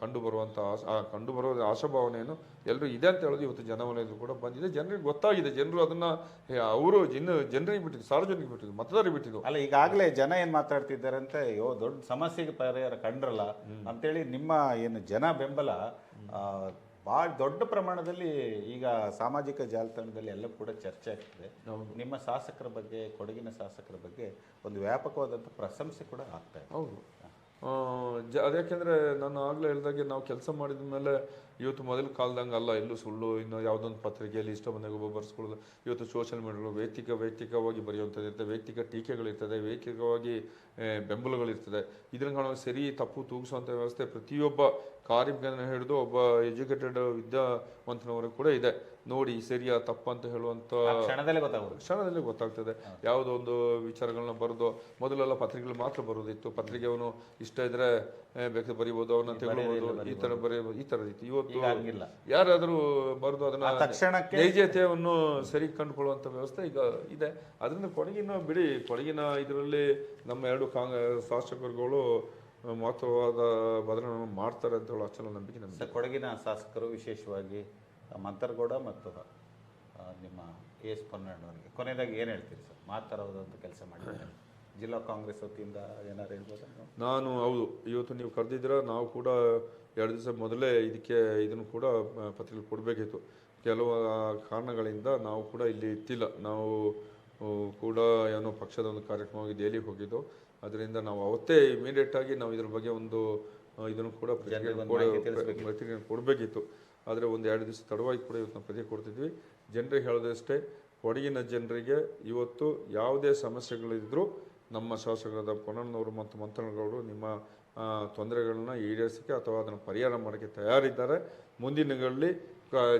ಕಂಡು ಬರುವಂತಹ ಆ, ಕಂಡು ಬರುವ ಆಶಾಭಾವನೆಯನ್ನು ಎಲ್ಲರೂ ಇದೆ ಅಂತ ಹೇಳೋದು ಇವತ್ತು ಜನವಲಯದಲ್ಲಿ ಕೂಡ ಬಂದಿದೆ. ಜನರಿಗೆ ಗೊತ್ತಾಗಿದೆ. ಜನರು ಅದನ್ನ ಅವರು ಜನ ಜನರಿಗೆ ಬಿಟ್ಟಿದ್ದು ಸಾರ್ವಜನಿಕ ಬಿಟ್ಟಿದ್ದು ಮತದಾರರಿಗೆ ಬಿಟ್ಟಿದ್ದು. ಅಲ್ಲ ಈಗಾಗಲೇ ಜನ ಏನು ಮಾತಾಡ್ತಿದ್ದಾರೆ ಅಂತ ಅಯ್ಯೋ ದೊಡ್ಡ ಸಮಸ್ಯೆಗೆ ಪರಿಹಾರ ಕಂಡ್ರಲ್ಲ ಅಂತೇಳಿ ನಿಮ್ಮ ಏನು ಜನ ಬೆಂಬಲ ಭಾಳ ದೊಡ್ಡ ಪ್ರಮಾಣದಲ್ಲಿ ಈಗ ಸಾಮಾಜಿಕ ಜಾಲತಾಣದಲ್ಲಿ ಎಲ್ಲ ಕೂಡ ಚರ್ಚೆ ಆಗ್ತಿದೆ. ನಿಮ್ಮ ಶಾಸಕರ ಬಗ್ಗೆ ಕೊಡಗಿನ ಶಾಸಕರ ಬಗ್ಗೆ ಒಂದು ವ್ಯಾಪಕವಾದಂಥ ಪ್ರಶಂಸೆ ಕೂಡ ಆಗ್ತಾ ಇದೆ. ಹೌದು. ಜ ಅದ್ಯಾಕೆಂದ್ರೆ ನಾನು ಆಗಲೇ ಹೇಳ್ದಾಗೆ ನಾವು ಕೆಲಸ ಮಾಡಿದ ಮೇಲೆ ಇವತ್ತು ಮೊದಲು ಕಾಲ್ದಂಗೆ ಅಲ್ಲ ಎಲ್ಲೂ ಸುಳ್ಳು, ಇನ್ನು ಯಾವುದೊಂದು ಪತ್ರಿಕೆಯಲ್ಲಿ ಇಷ್ಟ ಬಂದಾಗ ಒಬ್ಬ ಬರ್ಸ್ಕೊಳ್ಳೋದು ಇವತ್ತು ಸೋಷಿಯಲ್ ಮೀಡಿಯಾಗಳು ವೈಯಕ್ತಿಕ, ವೈಯಕ್ತಿಕವಾಗಿ ಬರೆಯುವಂಥದ್ದು ಇರ್ತದೆ, ವೈಯಕ್ತಿಕ ಟೀಕೆಗಳಿರ್ತದೆ ವೈಯಕ್ತಿಕವಾಗಿ ಬೆಂಬಲಗಳಿರ್ತದೆ ಇದನ್ನು ನಾವು ಸರಿ, ತಪ್ಪು ತೂಗಿಸುವಂಥ ವ್ಯವಸ್ಥೆ ಪ್ರತಿಯೊಬ್ಬ ಕಾರ್ಮಿಕನ ಹಿಡಿದು ಒಬ್ಬ ಎಜುಕೇಟೆಡ್ ವಿದ್ಯಾವಂತನವರು ಕೂಡ ಇದೆ. ನೋಡಿ ಸರಿಯಾ ತಪ್ಪು ಅಂತ ಹೇಳುವಂಥ ಆ ಕ್ಷಣದಲ್ಲೇ ಗೊತ್ತಾಗೋದು ಕ್ಷಣದಲ್ಲಿ ಗೊತ್ತಾಗ್ತದೆ. ಯಾವುದೋ ಒಂದು ವಿಚಾರಗಳನ್ನ ಬರೆದು ಮೊದಲೆಲ್ಲ ಪತ್ರಿಕೆಗಳು ಮಾತ್ರ ಬರೋದಿತ್ತು. ಪತ್ರಿಕೆ ಅವನು ಇಷ್ಟ ಇದ್ರೆ ಬೇಕು ಬರೀಬಹುದು ಬರಿಬೋದು ಅವನ್ನ ತಗೊಳ್ಬೋದು ಈ ತರ ಬರೆಯಬಹುದು ಈ ತರದಿತ್ತು ಇವತ್ತು ಈಗ ಹಂಗಿಲ್ಲ. ಯಾರಾದರೂ ಬರೆದು ಅದನ್ನ ತಕ್ಷಣಕ್ಕೆ ನೈಜತೆಯನ್ನು ಸರಿ ಕಂಡುಕೊಳ್ಳುವಂತ ವ್ಯವಸ್ಥೆ ಈಗ ಇದೆ. ಅದರಿಂದ ಕೊಡಗಿನ ಬಿಡಿ ಕೊಡಗಿನ ಇದರಲ್ಲಿ ನಮ್ಮ ಎರಡು ಕಾಂಗ್ರೆಸ್ ಶಾಸಕರುಗಳು ಮಹತ್ವವಾದ ಬದಲಾವಣೆ ಮಾಡ್ತಾರೆ ಅಂತ ಹೇಳೋ ಅಚ್ಚಲ ನಂಬಿಕೆ ನಮಗೆ ಕೊಡಗಿನ ಶಾಸಕರು ವಿಶೇಷವಾಗಿ ಮಂತರ್ಗೌಡ ಮತ್ತು ನಿಮ್ಮ ಎ ಎಸ್ ಪೊನ್ನಣ್ಣವರಿಗೆ ಕೊನೆಯದಾಗಿ ಏನು ಹೇಳ್ತೀರಿ ಸರ್? ಮಾತಾಡೋದಂತ ಕೆಲಸ ಮಾಡಿದ್ದಾರೆ. ಜಿಲ್ಲಾ ಕಾಂಗ್ರೆಸ್ ವತಿಯಿಂದ ಏನಾರು ಹೇಳ್ಬೋದಾ? ನಾನು ಹೌದು. ಇವತ್ತು ನೀವು ಕರೆದಿದ್ದೀರ ನಾವು ಕೂಡ ಎರಡು ದಿವಸ ಮೊದಲೇ ಇದಕ್ಕೆ ಇದನ್ನು ಕೂಡ ಪತ್ರಿಕೆ ಕೊಡಬೇಕಿತ್ತು. ಕೆಲವು ಕಾರಣಗಳಿಂದ ನಾವು ಕೂಡ ಇಲ್ಲಿ ಇತ್ತಿಲ್ಲ. ನಾವು ಕೂಡ ಏನೋ ಪಕ್ಷದ ಒಂದು ಕಾರ್ಯಕ್ರಮವಾಗಿ ದೆಹಲಿಗೆ ಹೋಗಿದ್ದು ಅದರಿಂದ ನಾವು ಅವತ್ತೇ ಇಮಿಡಿಯೇಟ್ ಆಗಿ ನಾವು ಇದ್ರ ಬಗ್ಗೆ ಒಂದು ಇದನ್ನು ಕೂಡ. ಪತ್ರಿಕೆ ಕೊಡಬೇಕಿತ್ತು. ಆದರೆ ಒಂದು ಎರಡು ದಿವಸ ತಡವಾಗಿ ಕೂಡ ಇವತ್ತು ನಾವು ಪತ್ರಿಕೆ ಕೊಡ್ತಿದ್ವಿ. ಜನರಿಗೆ ಹೇಳೋದಷ್ಟೇ ಕೊಡಗಿನ ಜನರಿಗೆ ಇವತ್ತು ಯಾವುದೇ ಸಮಸ್ಯೆಗಳಿದ್ದರೂ ನಮ್ಮ ಶಾಸಕರಾದ ಪೊನ್ನಣ್ಣನವರು ಮತ್ತು ಮಂತ್ರನಗೌಡರು ನಿಮ್ಮ ತೊಂದರೆಗಳನ್ನ ಈಡೇರಿಸೋಕ್ಕೆ ಅಥವಾ ಅದನ್ನು ಪರಿಹಾರ ಮಾಡೋಕ್ಕೆ ತಯಾರಿದ್ದಾರೆ. ಮುಂದಿನಗಳಲ್ಲಿ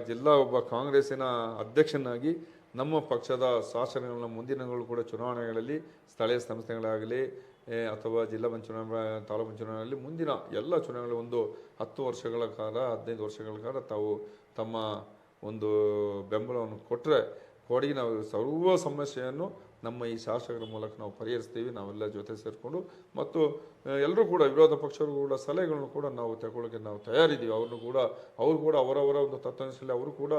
ಜಿಲ್ಲಾ ಒಬ್ಬ ಕಾಂಗ್ರೆಸ್ಸಿನ ಅಧ್ಯಕ್ಷನಾಗಿ ನಮ್ಮ ಪಕ್ಷದ ಶಾಸನಗಳನ್ನ ಮುಂದಿನಗಳು ಕೂಡ ಚುನಾವಣೆಗಳಲ್ಲಿ ಸ್ಥಳೀಯ ಸಂಸ್ಥೆಗಳಾಗಲಿ ಅಥವಾ ಜಿಲ್ಲಾ ಪಂಚಾಯ ತಾಲೂಕು ಪಂಚಾಯಲ್ಲಿ ಮುಂದಿನ ಎಲ್ಲ ಚುನಾವಣೆಗಳು ಒಂದು ಹತ್ತು ವರ್ಷಗಳ ಕಾಲ, ಹದಿನೈದು ವರ್ಷಗಳ ಕಾಲ ತಾವು ತಮ್ಮ ಒಂದು ಬೆಂಬಲವನ್ನು ಕೊಟ್ಟರೆ ನಾವು ಸರ್ವ ಸಮಸ್ಯೆಯನ್ನು ನಮ್ಮ ಈ ಶಾಸಕರ ಮೂಲಕ ನಾವು ಪರಿಹರಿಸ್ತೀವಿ, ನಾವೆಲ್ಲ ಜೊತೆ ಸೇರಿಕೊಂಡು. ಮತ್ತು ಎಲ್ಲರೂ ಕೂಡ, ವಿರೋಧ ಪಕ್ಷರು ಕೂಡ, ಸಲಹೆಗಳನ್ನು ಕೂಡ ನಾವು ತಗೊಳ್ಳೋಕ್ಕೆ ನಾವು ತಯಾರಿದ್ದೀವಿ. ಅವ್ರನ್ನು ಕೂಡ, ಅವರು ಕೂಡ ಅವರವರ ಒಂದು ತತ್ವಾಂಶದಲ್ಲಿ ಅವರು ಕೂಡ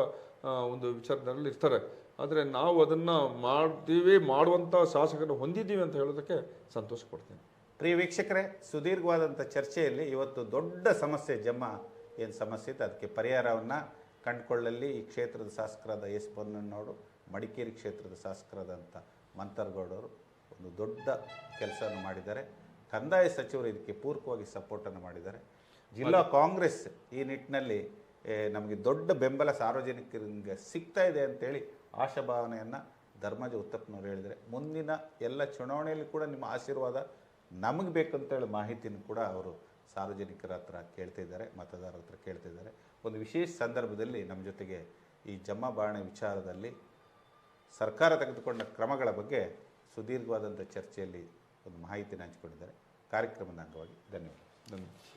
ಒಂದು ವಿಚಾರದಲ್ಲಿ ಇರ್ತಾರೆ. ಆದರೆ ನಾವು ಅದನ್ನು ಮಾಡ್ತೀವಿ ಮಾಡುವಂಥ ಶಾಸಕರನ್ನು ಹೊಂದಿದ್ದೀವಿ ಅಂತ ಹೇಳೋದಕ್ಕೆ ಸಂತೋಷ ಪಡ್ತೀನಿ. ಪ್ರಿಯ ವೀಕ್ಷಕರೇ ಸುದೀರ್ಘವಾದಂಥ ಚರ್ಚೆಯಲ್ಲಿ ಇವತ್ತು ದೊಡ್ಡ ಸಮಸ್ಯೆ ಜಮ್ಮ ಏನು ಸಮಸ್ಯೆ ಇತ್ತು ಅದಕ್ಕೆ ಪರಿಹಾರವನ್ನು ಕಂಡುಕೊಳ್ಳಲ್ಲಿ ಈ ಕ್ಷೇತ್ರದ ಶಾಸಕರಾದ ಎಸ್ ಪೊನ್ನಣ್ಣವರು ಮಡಿಕೇರಿ ಕ್ಷೇತ್ರದ ಶಾಸಕರಾದಂಥ ಮಂತರ್ಗೌಡರು ಒಂದು ದೊಡ್ಡ ಕೆಲಸವನ್ನು ಮಾಡಿದ್ದಾರೆ. ಕಂದಾಯ ಸಚಿವರು ಇದಕ್ಕೆ ಪೂರಕವಾಗಿ ಸಪೋರ್ಟನ್ನು ಮಾಡಿದ್ದಾರೆ. ಜಿಲ್ಲಾ ಕಾಂಗ್ರೆಸ್ ಈ ನಿಟ್ಟಿನಲ್ಲಿ ನಮಗೆ ದೊಡ್ಡ ಬೆಂಬಲ ಸಾರ್ವಜನಿಕರಿಗೆ ಸಿಗ್ತಾ ಇದೆ ಅಂತೇಳಿ ಆಶಾಭಾವನೆಯನ್ನು ಧರ್ಮಜ ಉತ್ತಪ್ಪನವ್ರು ಹೇಳಿದರೆ, ಮುಂದಿನ ಎಲ್ಲ ಚುನಾವಣೆಯಲ್ಲಿ ಕೂಡ ನಿಮ್ಮ ಆಶೀರ್ವಾದ ನಮಗೆ ಬೇಕಂತೇಳಿ ಮಾಹಿತಿನೂ ಕೂಡ ಅವರು ಸಾರ್ವಜನಿಕರ ಹತ್ರ ಕೇಳ್ತಾ ಇದ್ದಾರೆ, ಮತದಾರರ ಹತ್ರ ಕೇಳ್ತಾ ಇದ್ದಾರೆ. ಒಂದು ವಿಶೇಷ ಸಂದರ್ಭದಲ್ಲಿ ನಮ್ಮ ಜೊತೆಗೆ ಈ ಜಮ್ಮ ಬಾಣೆ ವಿಚಾರದಲ್ಲಿ ಸರ್ಕಾರ ತೆಗೆದುಕೊಂಡ ಕ್ರಮಗಳ ಬಗ್ಗೆ ಸುದೀರ್ಘವಾದಂಥ ಚರ್ಚೆಯಲ್ಲಿ ಒಂದು ಮಾಹಿತಿಯನ್ನು ಹಂಚಿಕೊಂಡಿದ್ದಾರೆ. ಕಾರ್ಯಕ್ರಮದ ಅಂಗವಾಗಿ ಧನ್ಯವಾದ ಧನ್ಯವಾದ